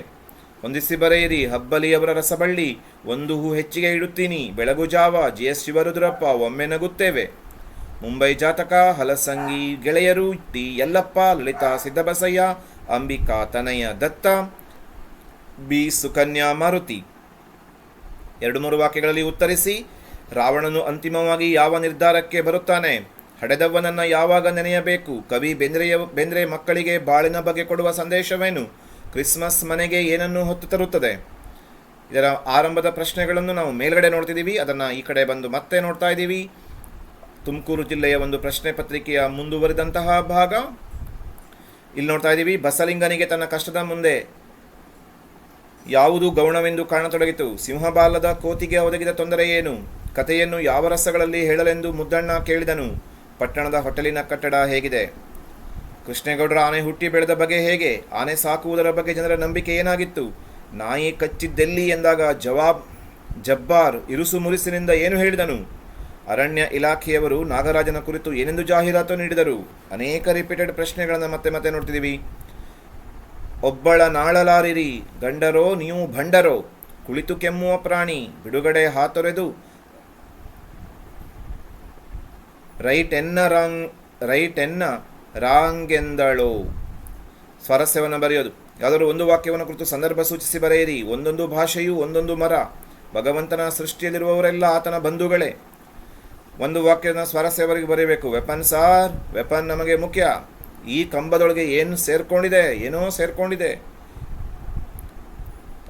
ಹೊಂದಿಸಿ ಬರೆಯಿರಿ, ಹಬ್ಬಲಿಯವರ ರಸಬಳ್ಳಿ. ಒಂದು ಹೂ ಹೆಚ್ಚಿಗೆ ಇಡುತ್ತೀನಿ. ಬೆಳಗು ಜಾವ, ಜಿ ಎಸ್ ಶಿವರುದ್ರಪ್ಪ, ಒಮ್ಮೆ ನಗುತ್ತೇವೆ. ಮುಂಬೈ ಜಾತಕ, ಹಲಸಂಗಿ ಗೆಳೆಯರು, ಟಿ. ಯಲ್ಲಪ್ಪ, ಲಲಿತಾ ಸಿದ್ದಬಸಯ್ಯ, ಅಂಬಿಕಾ ತನಯ ದತ್ತ, ಬಿ. ಸುಕನ್ಯಾ ಮಾರುತಿ. ಎರಡು ಮೂರು ವಾಕ್ಯಗಳಲ್ಲಿ ಉತ್ತರಿಸಿ, ರಾವಣನು ಅಂತಿಮವಾಗಿ ಯಾವ ನಿರ್ಧಾರಕ್ಕೆ ಬರುತ್ತಾನೆ? ಹಡೆದವ್ವನನ್ನು ಯಾವಾಗ ನೆನೆಯಬೇಕು? ಕವಿ ಬೇಂದ್ರೆಯ, ಬೇಂದ್ರೆ ಮಕ್ಕಳಿಗೆ ಬಾಳಿನ ಬಗ್ಗೆ ಕೊಡುವ ಸಂದೇಶವೇನು? ಕ್ರಿಸ್ಮಸ್ ಮನೆಗೆ ಏನನ್ನು ಹೊತ್ತು ತರುತ್ತದೆ? ಇದರ ಆರಂಭದ ಪ್ರಶ್ನೆಗಳನ್ನು ನಾವು ಮೇಲ್ಗಡೆ ನೋಡ್ತಿದ್ದೀವಿ. ಅದನ್ನು ಈ ಕಡೆ ಬಂದು ಮತ್ತೆ ನೋಡ್ತಾ ಇದ್ದೀವಿ. ತುಮಕೂರು ಜಿಲ್ಲೆಯ ಒಂದು ಪ್ರಶ್ನೆ ಪತ್ರಿಕೆಯ ಮುಂದುವರಿದಂತಹ ಭಾಗ. ಇಲ್ಲಿ ನೋಡ್ತಾ ಇದ್ದೀವಿ ಬಸಲಿಂಗನಿಗೆ ತನ್ನ ಕಷ್ಟದ ಮುಂದೆ ಯಾವುದು ಗೌಣವೆಂದು ಕಾಣತೊಡಗಿತು. ಸಿಂಹಬಾಲದ ಕೋತಿಗೆ ಒದಗಿದ ತೊಂದರೆ ಏನು? ಕಥೆಯನ್ನು ಯಾವ ರಸಗಳಲ್ಲಿ ಹೇಳಲೆಂದು ಮುದ್ದಣ್ಣ ಕೇಳಿದನು. ಪಟ್ಟಣದ ಹೋಟೆಲಿನ ಕಟ್ಟಡ ಹೇಗಿದೆ? ಕೃಷ್ಣೇಗೌಡರ ಆನೆ ಹುಟ್ಟಿ ಬೆಳೆದ ಬಗೆ ಹೇಗೆ? ಆನೆ ಸಾಕುವುದರ ಬಗ್ಗೆ ಜನರ ನಂಬಿಕೆ ಏನಾಗಿತ್ತು? ನಾಯಿ ಕಚ್ಚಿದ್ದೆಲ್ಲಿ ಎಂದಾಗ ಜವಾಬ್, ಜಬ್ಬಾರ್, ಇರುಸು ಮುರಿಸಿನಿಂದ ಏನು ಹೇಳಿದನು? ಅರಣ್ಯ ಇಲಾಖೆಯವರು ನಾಗರಾಜನ ಕುರಿತು ಏನೆಂದು ಜಾಹೀರಾತು ನೀಡಿದರು? ಅನೇಕ ರಿಪೀಟೆಡ್ ಪ್ರಶ್ನೆಗಳನ್ನು ಮತ್ತೆ ಮತ್ತೆ ನೋಡ್ತಿದ್ದೀವಿ. ಒಬ್ಬಳ ನಾಳಲಾರಿರಿ, ಗಂಡರೋ, ನೀವು ಭಂಡರೋ, ಕುಳಿತು ಕೆಮ್ಮುವ ಪ್ರಾಣಿ, ಬಿಡುಗಡೆ ಹಾತೊರೆದು. ರೈಟ್ ಎನ್ನ ರಾಂಗ್ ರೈಟ್ ಎನ್ನ ರಾಂಗೆಂದಳೋ. ಸ್ವಾರಸ್ಯವನ್ನು ಬರೆಯೋದು. ಯಾವುದಾದ್ರೂ ಒಂದು ವಾಕ್ಯವನ್ನು ಕುರಿತು ಸಂದರ್ಭ ಸೂಚಿಸಿ ಬರೆಯಿರಿ. ಒಂದೊಂದು ಭಾಷೆಯು ಒಂದೊಂದು ಮರ. ಭಗವಂತನ ಸೃಷ್ಟಿಯಲ್ಲಿರುವವರೆಲ್ಲ ಆತನ ಬಂಧುಗಳೇ. ಒಂದು ವಾಕ್ಯದ ಸ್ವಾರಸ್ಯವರೆಗೆ ಬರೀಬೇಕು ವೆಪನ್ ಸಾರ್, ವೆಪನ್ ನಮಗೆ ಮುಖ್ಯ. ಈ ಕಂಬದೊಳಗೆ ಏನು ಸೇರ್ಕೊಂಡಿದೆ? ಏನೋ ಸೇರ್ಕೊಂಡಿದೆ.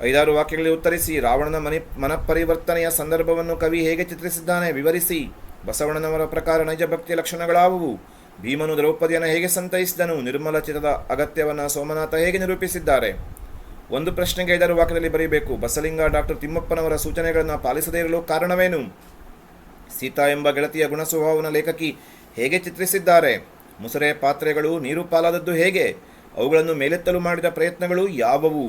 ಐದಾರು ವಾಕ್ಯಗಳಲ್ಲಿ ಉತ್ತರಿಸಿ, ರಾವಣನ ಮನಿ, ಮನಪರಿವರ್ತನೆಯ ಸಂದರ್ಭವನ್ನು ಕವಿ ಹೇಗೆ ಚಿತ್ರಿಸಿದ್ದಾನೆ? ವಿವರಿಸಿ. ಬಸವಣ್ಣನವರ ಪ್ರಕಾರ ನೈಜ ಭಕ್ತಿಯ ಲಕ್ಷಣಗಳಾವುವು? ಭೀಮನು ದ್ರೌಪದಿಯನ್ನು ಹೇಗೆ ಸಂತೈಸಿದನು? ನಿರ್ಮಲ ಚಿತ್ರದ ಅಗತ್ಯವನ್ನು ಸೋಮನಾಥ ಹೇಗೆ ನಿರೂಪಿಸಿದ್ದಾರೆ? ಒಂದು ಪ್ರಶ್ನೆಗೆ ಐದಾರು ವಾಕ್ಯದಲ್ಲಿ ಬರೀಬೇಕು ಬಸಲಿಂಗ ಡಾಕ್ಟರ್ ತಿಮ್ಮಪ್ಪನವರ ಸೂಚನೆಗಳನ್ನು ಪಾಲಿಸದೇ ಇರಲು ಕಾರಣವೇನು? ಸೀತಾ ಎಂಬ ಗೆಳತಿಯ ಗುಣಸ್ವಭಾವನ ಲೇಖಕಿ ಹೇಗೆ ಚಿತ್ರಿಸಿದ್ದಾರೆ? ಮುಸರೆ ಪಾತ್ರೆಗಳು ನೀರು ಪಾಲಾದದ್ದು ಹೇಗೆ? ಅವುಗಳನ್ನು ಮೇಲೆತ್ತಲು ಮಾಡಿದ ಪ್ರಯತ್ನಗಳು ಯಾವುವು?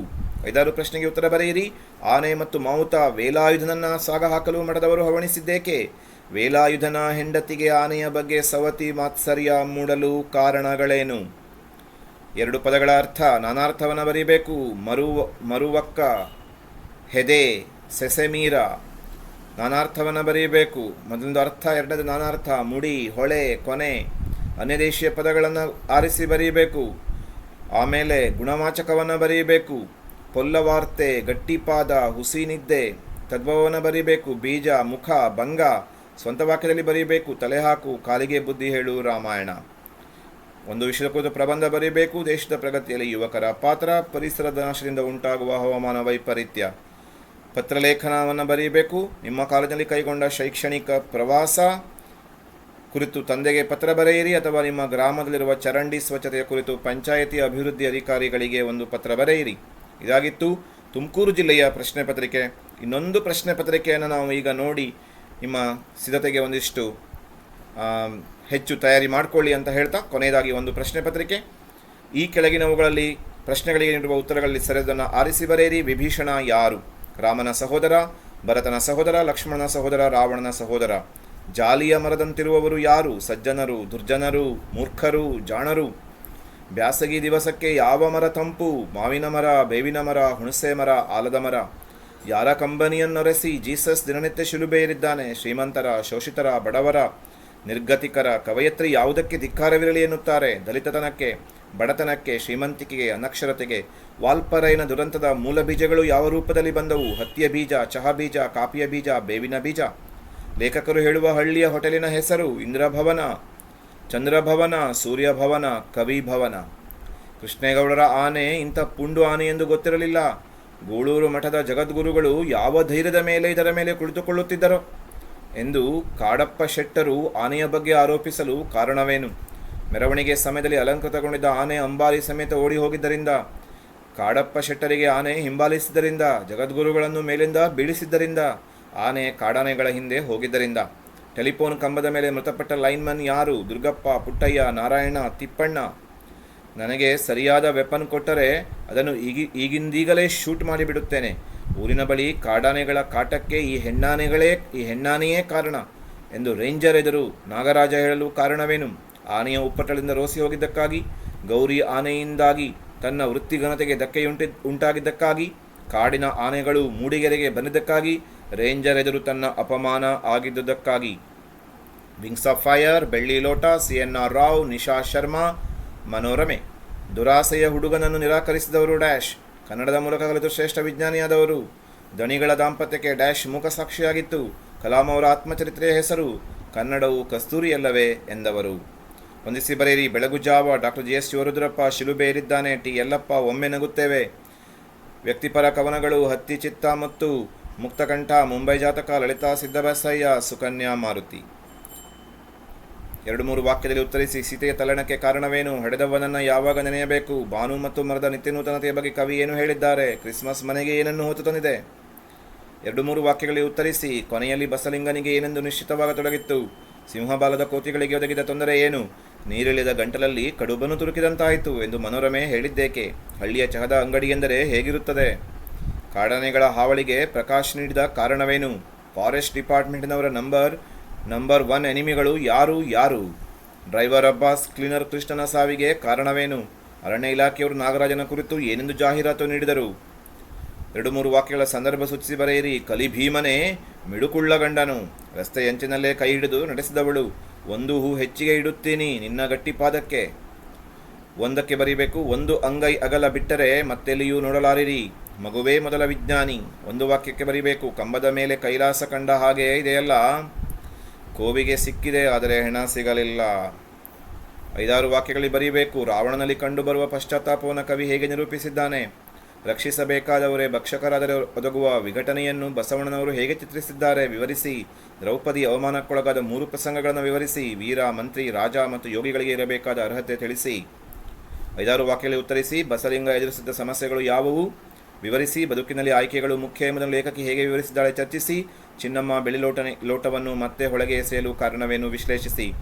ಐದಾರು ಪ್ರಶ್ನೆಗೆ ಉತ್ತರ ಬರೆಯಿರಿ. ಆನೆ ಮತ್ತು ಮಾವುತ ವೇಲಾಯುಧನನ್ನ ಸಾಗ ಹಾಕಲು ಮಠದವರು ಹವಣಿಸಿದ್ದೇಕೆ? ವೇಲಾಯುಧನ ಹೆಂಡತಿಗೆ ಆನೆಯ ಬಗ್ಗೆ ಸವತಿ ಮಾತ್ಸರ್ಯ ಮೂಡಲು ಕಾರಣಗಳೇನು? ಎರಡು ಪದಗಳ ಅರ್ಥ ನಾನಾರ್ಥವನ್ನು ಬರೀಬೇಕು. ಮರು ಮರುವಕ್ಕ ಹೆದೆ ಸೆಸೆಮೀರ ನಾನಾರ್ಥವನ್ನು ಬರೆಯಬೇಕು. ಮೊದಲೊಂದು ಅರ್ಥ ಎರಡನೇ ನಾನಾರ್ಥ. ಮುಡಿ, ಹೊಳೆ, ಕೊನೆ. ಅನ್ಯದೇಶೀಯ ಪದಗಳನ್ನು ಆರಿಸಿ ಬರೆಯಬೇಕು. ಆಮೇಲೆ ಗುಣವಾಚಕವನ್ನು ಬರೆಯಬೇಕು. ಪೊಲ್ಲವಾರ್ತೆ ಗಟ್ಟಿಪಾದ, ಹುಸಿನಿದ್ದೆ. ತದ್ಭವವನ್ನು ಬರೀಬೇಕು ಬೀಜ, ಮುಖ, ಭಂಗ. ಸ್ವಂತ ವಾಕ್ಯದಲ್ಲಿ ಬರೀಬೇಕು ತಲೆ ಹಾಕು, ಕಾಲಿಗೆ ಬುದ್ಧಿ ಹೇಳು, ರಾಮಾಯಣ. ಒಂದು ವಿಷಯದ ಕುರಿತು ಪ್ರಬಂಧ ಬರೀಬೇಕು ದೇಶದ ಪ್ರಗತಿಯಲ್ಲಿ ಯುವಕರ ಪಾತ್ರ ಪರಿಸರದ ನಾಶದಿಂದ ಉಂಟಾಗುವ ಹವಾಮಾನ ವೈಪರೀತ್ಯ. ಪತ್ರಲೇಖನವನ್ನು ಬರೆಯಬೇಕು. ನಿಮ್ಮ ಕಾಲೇಜಿನಲ್ಲಿ ಕೈಗೊಂಡ ಶೈಕ್ಷಣಿಕ ಪ್ರವಾಸ ಕುರಿತು ತಂದೆಗೆ ಪತ್ರ ಬರೆಯಿರಿ ಅಥವಾ ನಿಮ್ಮ ಗ್ರಾಮದಲ್ಲಿರುವ ಚರಂಡಿ ಸ್ವಚ್ಛತೆಯ ಕುರಿತು ಪಂಚಾಯಿತಿ ಅಭಿವೃದ್ಧಿ ಅಧಿಕಾರಿಗಳಿಗೆ ಒಂದು ಪತ್ರ ಬರೆಯಿರಿ. ಇದಾಗಿತ್ತು. ತುಮಕೂರು ಜಿಲ್ಲೆಯ ಪ್ರಶ್ನೆ ಪತ್ರಿಕೆ. ಇನ್ನೊಂದು ಪ್ರಶ್ನೆ ಪತ್ರಿಕೆಯನ್ನು ನಾವು ಈಗ ನೋಡಿ ನಿಮ್ಮ ಸಿದ್ಧತೆಗೆ ಒಂದಿಷ್ಟು ಹೆಚ್ಚು ತಯಾರಿ ಮಾಡಿಕೊಳ್ಳಿ ಅಂತ ಹೇಳ್ತಾ ಕೊನೆಯದಾಗಿ ಒಂದು ಪ್ರಶ್ನೆ ಪತ್ರಿಕೆ. ಈ ಕೆಳಗಿನವುಗಳಲ್ಲಿ ಪ್ರಶ್ನೆಗಳಿಗೆ ನೀಡುವ ಉತ್ತರಗಳಲ್ಲಿ ಸರಿಯಾದನ್ನು ಆರಿಸಿ ಬರೆಯಿರಿ. ವಿಭೀಷಣ ಯಾರು? ರಾಮನ ಸಹೋದರ, ಭರತನ ಸಹೋದರ, ಲಕ್ಷ್ಮಣನ ಸಹೋದರ, ರಾವಣನ ಸಹೋದರ. ಜಾಲಿಯ ಮರದಂತಿರುವವರು ಯಾರು? ಸಜ್ಜನರು, ದುರ್ಜನರು, ಮೂರ್ಖರು, ಜಾಣರು. ಬ್ಯಾಸಗಿ ದಿವಸಕ್ಕೆ ಯಾವ ಮರ ತಂಪು? ಮಾವಿನ ಮರ, ಬೇವಿನ ಮರ, ಹುಣಸೆ ಮರ, ಆಲದ ಮರ. ಯಾರ ಕಂಬನಿಯನ್ನೊರೆಸಿ ಜೀಸಸ್ ದಿನನಿತ್ಯ ಶಿಲುಬೆಯರಿದ್ದಾನೆ? ಶ್ರೀಮಂತರ, ಶೋಷಿತರ, ಬಡವರ. ನಿರ್ಗತಿಕರ, ಕವಯತ್ರಿ ಯಾವುದಕ್ಕೆ ಧಿಕ್ಕಾರವಿರಲಿ ಎನ್ನುತ್ತಾರೆ ದಲಿತತನಕ್ಕೆ. ಬಡತನಕ್ಕೆ, ಶ್ರೀಮಂತಿಕೆಗೆ, ಅನಕ್ಷರತೆಗೆ, ವಾಲ್ಪರೈನ ದುರಂತದ ಮೂಲ ಬೀಜಗಳು ಯಾವ ರೂಪದಲ್ಲಿ ಬಂದವು? ಹತ್ತಿಯ ಬೀಜ, ಚಹಾ ಬೀಜ, ಕಾಪಿಯ ಬೀಜ, ಬೇವಿನ ಬೀಜ? ಲೇಖಕರು ಹೇಳುವ ಹಳ್ಳಿಯ ಹೋಟೆಲಿನ ಹೆಸರು ಇಂದ್ರಭವನ. ಚಂದ್ರಭವನ, ಸೂರ್ಯಭವನ, ಕವಿಭವನ. ಕೃಷ್ಣೇಗೌಡರ ಆನೆ ಇಂಥ ಪುಂಡು ಆನೆ ಎಂದು ಗೊತ್ತಿರಲಿಲ್ಲ. ಗೂಳೂರು ಮಠದ ಜಗದ್ಗುರುಗಳು ಯಾವ ಧೈರ್ಯದ ಮೇಲೆ ಇದರ ಮೇಲೆ ಕುಳಿತುಕೊಳ್ಳುತ್ತಿದ್ದರೋ? ಎಂದು ಕಾಡಪ್ಪ ಶೆಟ್ಟರು ಆನೆಯ ಬಗ್ಗೆ ಆರೋಪಿಸಲು ಕಾರಣವೇನು? ಮೆರವಣಿಗೆ ಸಮಯದಲ್ಲಿ ಅಲಂಕೃತಗೊಂಡಿದ್ದ ಆನೆ ಅಂಬಾರಿ ಸಮೇತ ಓಡಿ ಹೋಗಿದ್ದರಿಂದ, ಕಾಡಪ್ಪ ಶೆಟ್ಟರಿಗೆ ಆನೆ ಹಿಂಬಾಲಿಸಿದ್ದರಿಂದ, ಜಗದ್ಗುರುಗಳನ್ನು ಮೇಲಿಂದ ಬೀಳಿಸಿದ್ದರಿಂದ, ಆನೆ ಕಾಡಾನೆಗಳ ಹಿಂದೆ ಹೋಗಿದ್ದರಿಂದ. ಟೆಲಿಫೋನ್ ಕಂಬದ ಮೇಲೆ ಮೃತಪಟ್ಟ ಲೈನ್ಮನ್ ಯಾರು? ದುರ್ಗಪ್ಪ, ಪುಟ್ಟಯ್ಯ, ನಾರಾಯಣ, ತಿಪ್ಪಣ್ಣ. ನನಗೆ ಸರಿಯಾದ ವೆಪನ್ ಕೊಟ್ಟರೆ ಅದನ್ನು ಈಗಿ, ಈಗಿಂದೀಗಲೇ ಶೂಟ್ ಮಾಡಿಬಿಡುತ್ತೇನೆ. ಊರಿನ ಬಳಿ ಕಾಡಾನೆಗಳ ಕಾಟಕ್ಕೆ ಈ ಹೆಣ್ಣಾನೆಗಳೇ, ಈ ಹೆಣ್ಣಾನೆಯೇ ಕಾರಣ ಎಂದು ರೇಂಜರ್ ಎದುರು ನಾಗರಾಜ ಹೇಳಲು ಕಾರಣವೇನು? ಆನೆಯ ಉಪ್ಪಟಳಿಂದ ರೋಸಿ ಹೋಗಿದ್ದಕ್ಕಾಗಿ, ಗೌರಿ ಆನೆಯಿಂದಾಗಿ ತನ್ನ ವೃತ್ತಿಘನತೆಗೆ ಧಕ್ಕೆಯುಂಟಿ, ಉಂಟಾಗಿದ್ದಕ್ಕಾಗಿ, ಕಾಡಿನ ಆನೆಗಳು ಮೂಡಿಗೆರೆಗೆ ಬಂದಿದ್ದಕ್ಕಾಗಿ, ರೇಂಜರ್ ಎದುರು ತನ್ನ ಅಪಮಾನ ಆಗಿದ್ದುದಕ್ಕಾಗಿ. ವಿಂಗ್ಸ್ ಆಫ್ ಫೈರ್, ಬೆಳ್ಳಿ ಲೋಟ, C N R Rao, Nisha Sharma, Manorame. ದುರಾಸೆಯ ಹುಡುಗನನ್ನು ನಿರಾಕರಿಸಿದವರು ಡ್ಯಾಶ್. ಕನ್ನಡದ ಮೂಲಕ ಕಲಿತು ಶ್ರೇಷ್ಠ ವಿಜ್ಞಾನಿಯಾದವರು. ದಣಿಗಳ ದಾಂಪತ್ಯಕ್ಕೆ ಡ್ಯಾಶ್ ಮೂಕಸಾಕ್ಷಿಯಾಗಿತ್ತು ಕಲಾಂ ಅವರ ಆತ್ಮಚರಿತ್ರೆಯ ಹೆಸರು, ಕನ್ನಡವು ಕಸ್ತೂರಿಯಲ್ಲವೇ ಎಂದವರು. ಹೊಂದಿಸಿ ಬರೆಯಿರಿ. ಬೆಳಗು ಜಾವ ಡಾಕ್ಟರ್ ಜಿ ಎಸ್ ಶಿವರುದ್ರಪ್ಪ ಶಿಲುಬೆ ಏರಿದ್ದಾನೆ. ಟಿ ಎಲ್ಲಪ್ಪ ಒಮ್ಮೆ ನಗುತ್ತೇವೆ. ವ್ಯಕ್ತಿಪರ ಕವನಗಳು ಹತ್ತಿ ಚಿತ್ತ ಮತ್ತು ಮುಕ್ತಕಂಠ ಮುಂಬೈ ಜಾತಕ ಲಲಿತಾ ಸಿದ್ದಬಸಯ್ಯ, ಸುಕನ್ಯಾ ಮಾರುತಿ. ಎರಡು ಮೂರು ವಾಕ್ಯದಲ್ಲಿ ಉತ್ತರಿಸಿ, ಸೀತೆಯ ತಲ್ಲಣಕ್ಕೆ ಕಾರಣವೇನು? ಹಡೆದವನನ್ನ ಯಾವಾಗ ನೆನೆಯಬೇಕು? ಭಾನು ಮತ್ತು ಮರದ ನಿತ್ಯನೂತನತೆಯ ಬಗ್ಗೆ ಕವಿ ಏನು ಹೇಳಿದ್ದಾರೆ? ಕ್ರಿಸ್ಮಸ್ ಮನೆಗೆ ಏನನ್ನು ಹೊತ್ತು ತಂದಿದೆ? ಎರಡು ಮೂರು ವಾಕ್ಯಗಳಿಗೆ ಉತ್ತರಿಸಿ, ಕೊನೆಯಲ್ಲಿ ಬಸಲಿಂಗನಿಗೆ ಏನೆಂದು ನಿಶ್ಚಿತವಾಗತೊಡಗಿತ್ತು ಸಿಂಹಬಾಲದ ಕೋತಿಗಳಿಗೆ ಒದಗಿದ ತೊಂದರೆ ಏನು? ನೀರಿಳಿದ ಗಂಟಲಲ್ಲಿ ಕಡುಬನು ತುರುಕಿದಂತಾಯಿತು ಎಂದು ಮನೋರಮೆ ಹೇಳಿದ್ದೇಕೆ? ಹಳ್ಳಿಯ ಚಹದ ಅಂಗಡಿ ಎಂದರೆ ಹೇಗಿರುತ್ತದೆ? ಕಾಡನೆಗಳ ಹಾವಳಿಗೆ ಪ್ರಕಾಶ್ ನೀಡಿದ ಕಾರಣವೇನು? ಫಾರೆಸ್ಟ್ ಡಿಪಾರ್ಟ್ಮೆಂಟ್ನವರ ನಂಬರ್ ನಂಬರ್ ಒನ್ ಎನಿಮಿಗಳು ಯಾರು ಯಾರು? ಡ್ರೈವರ್ ಅಬ್ಬಾಸ್, ಕ್ಲೀನರ್ ಕೃಷ್ಣನ ಸಾವಿಗೆ ಕಾರಣವೇನು? ಅರಣ್ಯ ಇಲಾಖೆಯವರು ನಾಗರಾಜನ ಕುರಿತು ಏನೆಂದು ಜಾಹೀರಾತು ನೀಡಿದರು? ಎರಡು ಮೂರು ವಾಕ್ಯಗಳ ಸಂದರ್ಭ ಸೂಚಿಸಿ ಬರೆಯಿರಿ. ಕಲಿ ಭೀಮನೇ ಮಿಡುಕುಳ್ಳ ಗಂಡನು. ರಸ್ತೆಯಂಚಿನಲ್ಲೇ ಕೈ ಹಿಡಿದು ನಡೆಸಿದವಳು. ಒಂದು ಹೂ ಹೆಚ್ಚಿಗೆ ಇಡುತ್ತೀನಿ ನಿನ್ನ ಗಟ್ಟಿ ಪಾದಕ್ಕೆ ಒಂದಕ್ಕೆ ಬರೀಬೇಕು, ಒಂದು ಅಂಗೈ ಅಗಲ ಬಿಟ್ಟರೆ ಮತ್ತೆಲ್ಲಿಯೂ ನೋಡಲಾರಿರಿ. ಮಗುವೇ ಮೊದಲ ವಿಜ್ಞಾನಿ, ಒಂದು ವಾಕ್ಯಕ್ಕೆ ಬರೀಬೇಕು, ಕಂಬದ ಮೇಲೆ ಕೈಲಾಸ ಕಂಡ ಹಾಗೆ ಇದೆಯಲ್ಲ? ಕೋವಿಗೆ ಸಿಕ್ಕಿದೆ, ಆದರೆ ಹೆಣ ಸಿಗಲಿಲ್ಲ. ಐದಾರು ವಾಕ್ಯಗಳಿಗೆ ಬರೀಬೇಕು, ರಾವಣನಲ್ಲಿ ಕಂಡುಬರುವ ಪಶ್ಚಾತ್ತಾಪವನ್ನು ಕವಿ ಹೇಗೆ ನಿರೂಪಿಸಿದ್ದಾನೆ? ರಕ್ಷಿಸಬೇಕಾದವರೇ ಭಕ್ಷಕರಾದರೆ ಒದಗುವ ವಿಘಟನೆಯನ್ನು ಬಸವಣ್ಣನವರು ಹೇಗೆ ಚಿತ್ರಿಸಿದ್ದಾರೆ ವಿವರಿಸಿ. ದ್ರೌಪದಿ ಅವಮಾನಕ್ಕೊಳಗಾದ ಮೂರು ಪ್ರಸಂಗಗಳನ್ನು ವಿವರಿಸಿ. ವೀರ, ಮಂತ್ರಿ, ರಾಜ ಮತ್ತು ಯೋಗಿಗಳಿಗೆ ಇರಬೇಕಾದ ಅರ್ಹತೆ ತಿಳಿಸಿ. ಐದಾರು ವಾಕ್ಯಗಳಲ್ಲಿ ಉತ್ತರಿಸಿ. ಬಸಲಿಂಗ ಎದುರಿಸಿದ್ದ ಸಮಸ್ಯೆಗಳು ಯಾವುವು? ವಿವರಿಸಿ. ಬದುಕಿನಲ್ಲಿ ಆಯ್ಕೆಗಳು ಮುಖ್ಯ ಎಂಬುದನ್ನು ಲೇಖಕಿ ಹೇಗೆ ವಿವರಿಸಿದ್ದಾಳೆ ಚರ್ಚಿಸಿ. ಚಿನ್ನಮ್ಮ ಬೆಳಿ ಲೋಟನೆ, ಲೋಟವನ್ನು ಮತ್ತೆ ಹೊಳೆಗೆ ಎಸೆಯಲು ಕಾರಣವೇನು ವಿಶ್ಲೇಷಿಸಿ.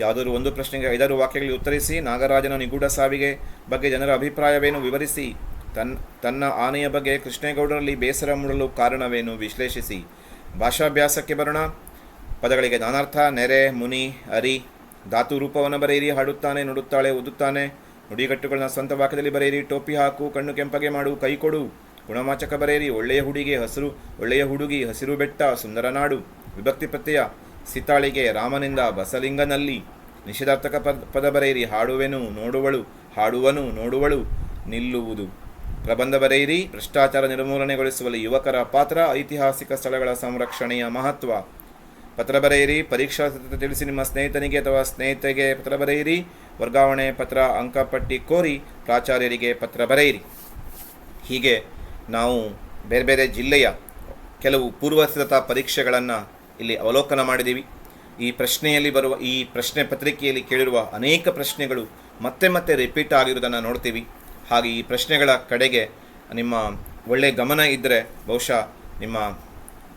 ಯಾವುದಾದರೂ ಒಂದು ಪ್ರಶ್ನೆಗೆ ಐದಾರು ವಾಕ್ಯಗಳಲ್ಲಿ ಉತ್ತರಿಸಿ. ನಾಗರಾಜನ ನಿಗೂಢ ಸಾವಿಗೆ ಬಗ್ಗೆ ಜನರ ಅಭಿಪ್ರಾಯವೇನು ವಿವರಿಸಿ. ತನ್, ತನ್ನ ಆನೆಯ ಬಗ್ಗೆ ಕೃಷ್ಣೇಗೌಡರಲ್ಲಿ ಬೇಸರ ಮೂಡಲು ಕಾರಣವೇನು ವಿಶ್ಲೇಷಿಸಿ. ಭಾಷಾಭ್ಯಾಸಕ್ಕೆ ಬರೋಣ. ಪದಗಳಿಗೆ ನಾನಾರ್ಥ ನೆರೆ, ಮುನಿ, ಅರಿ, ಧಾತು ರೂಪವನ್ನು ಬರೆಯಿರಿ, ಹಾಡುತ್ತಾನೆ, ನುಡುತ್ತಾಳೆ, ಓದುತ್ತಾನೆ. ನುಡಿಗಟ್ಟುಗಳನ್ನ ಸ್ವಂತ ವಾಕ್ಯದಲ್ಲಿ ಬರೆಯಿರಿ, ಟೋಪಿ ಹಾಕು, ಕಣ್ಣು ಕೆಂಪಗೆ ಮಾಡು, ಕೈ ಕೊಡು. ಗುಣವಾಚಕ ಬರೆಯಿರಿ, ಒಳ್ಳೆಯ ಹುಡುಗಿ ಹಸಿರು, ಒಳ್ಳೆಯ ಹುಡುಗಿ ಹಸಿರು ಬೆಟ್ಟ, ಸುಂದರ ನಾಡು. ವಿಭಕ್ತಿ ಪ್ರತ್ಯಯ ಸಿತಾಳಿಗೆ ರಾಮನಿಂದ ಬಸಲಿಂಗನಲ್ಲಿ. ನಿಷೇಧಾರ್ಥಕ ಪದ ಪದ ಬರೆಯಿರಿ, ಹಾಡುವೆನು, ನೋಡುವಳು, ಹಾಡುವನು, ನೋಡುವಳು, ನಿಲ್ಲುವುದು. ಪ್ರಬಂಧ ಬರೆಯಿರಿ ಭ್ರಷ್ಟಾಚಾರ ನಿರ್ಮೂಲನೆಗೊಳಿಸುವಲ್ಲಿ ಯುವಕರ ಪಾತ್ರ, ಐತಿಹಾಸಿಕ ಸ್ಥಳಗಳ ಸಂರಕ್ಷಣೆಯ ಮಹತ್ವ. ಪತ್ರ ಬರೆಯಿರಿ, ಪರೀಕ್ಷಾ ತಿಳಿಸಿ ನಿಮ್ಮ ಸ್ನೇಹಿತನಿಗೆ ಅಥವಾ ಸ್ನೇಹಿತೆಗೆ ಪತ್ರ ಬರೆಯಿರಿ, ವರ್ಗಾವಣೆ ಪತ್ರ ಅಂಕಪಟ್ಟಿ ಕೋರಿ ಪ್ರಾಚಾರ್ಯರಿಗೆ ಪತ್ರ ಬರೆಯಿರಿ. ಹೀಗೆ ನಾವು ಬೇರೆ ಬೇರೆ ಜಿಲ್ಲೆಯ ಕೆಲವು ಪೂರ್ವಸಿದ್ಧತಾ ಪರೀಕ್ಷೆಗಳನ್ನು ಇಲ್ಲಿ ಅವಲೋಕನ ಮಾಡಿದ್ದೀವಿ. ಈ ಪ್ರಶ್ನೆಯಲ್ಲಿ ಬರುವ, ಈ ಪ್ರಶ್ನೆ ಪತ್ರಿಕೆಯಲ್ಲಿ ಕೇಳಿರುವ ಅನೇಕ ಪ್ರಶ್ನೆಗಳು ಮತ್ತೆ ಮತ್ತೆ ರಿಪೀಟ್ ಆಗಿರುವುದನ್ನು ನೋಡ್ತೀವಿ. ಹಾಗೆ ಈ ಪ್ರಶ್ನೆಗಳ ಕಡೆಗೆ ನಿಮ್ಮ ಒಳ್ಳೆಯ ಗಮನ ಇದ್ದರೆ ಬಹುಶಃ ನಿಮ್ಮ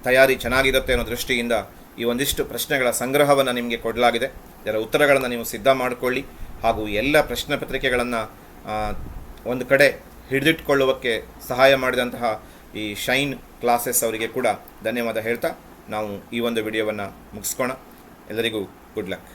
ತಯಾರಿ ಚೆನ್ನಾಗಿರುತ್ತೆ ಅನ್ನೋ ದೃಷ್ಟಿಯಿಂದ ಈ ಒಂದಿಷ್ಟು ಪ್ರಶ್ನೆಗಳ ಸಂಗ್ರಹವನ್ನು ನಿಮಗೆ ಕೊಡಲಾಗಿದೆ. ಇದರ ಉತ್ತರಗಳನ್ನು ನೀವು ಸಿದ್ಧ ಮಾಡಿಕೊಳ್ಳಿ. ಹಾಗೂ ಎಲ್ಲ ಪ್ರಶ್ನೆ ಪತ್ರಿಕೆಗಳನ್ನು ಒಂದು ಕಡೆ ಹಿಡಿದಿಟ್ಕೊಳ್ಳುವಕ್ಕೆ ಸಹಾಯ ಮಾಡಿದಂತಹ ಈ ಶೈನ್ ಕ್ಲಾಸಸ್ ಅವರಿಗೆ ಕೂಡ ಧನ್ಯವಾದ ಹೇಳ್ತಾ ನಾವು ಈ ಒಂದು ವಿಡಿಯೋವನ್ನು ಮುಗಿಸ್ಕೋಣ. ಎಲ್ಲರಿಗೂ ಗುಡ್ ಲಕ್.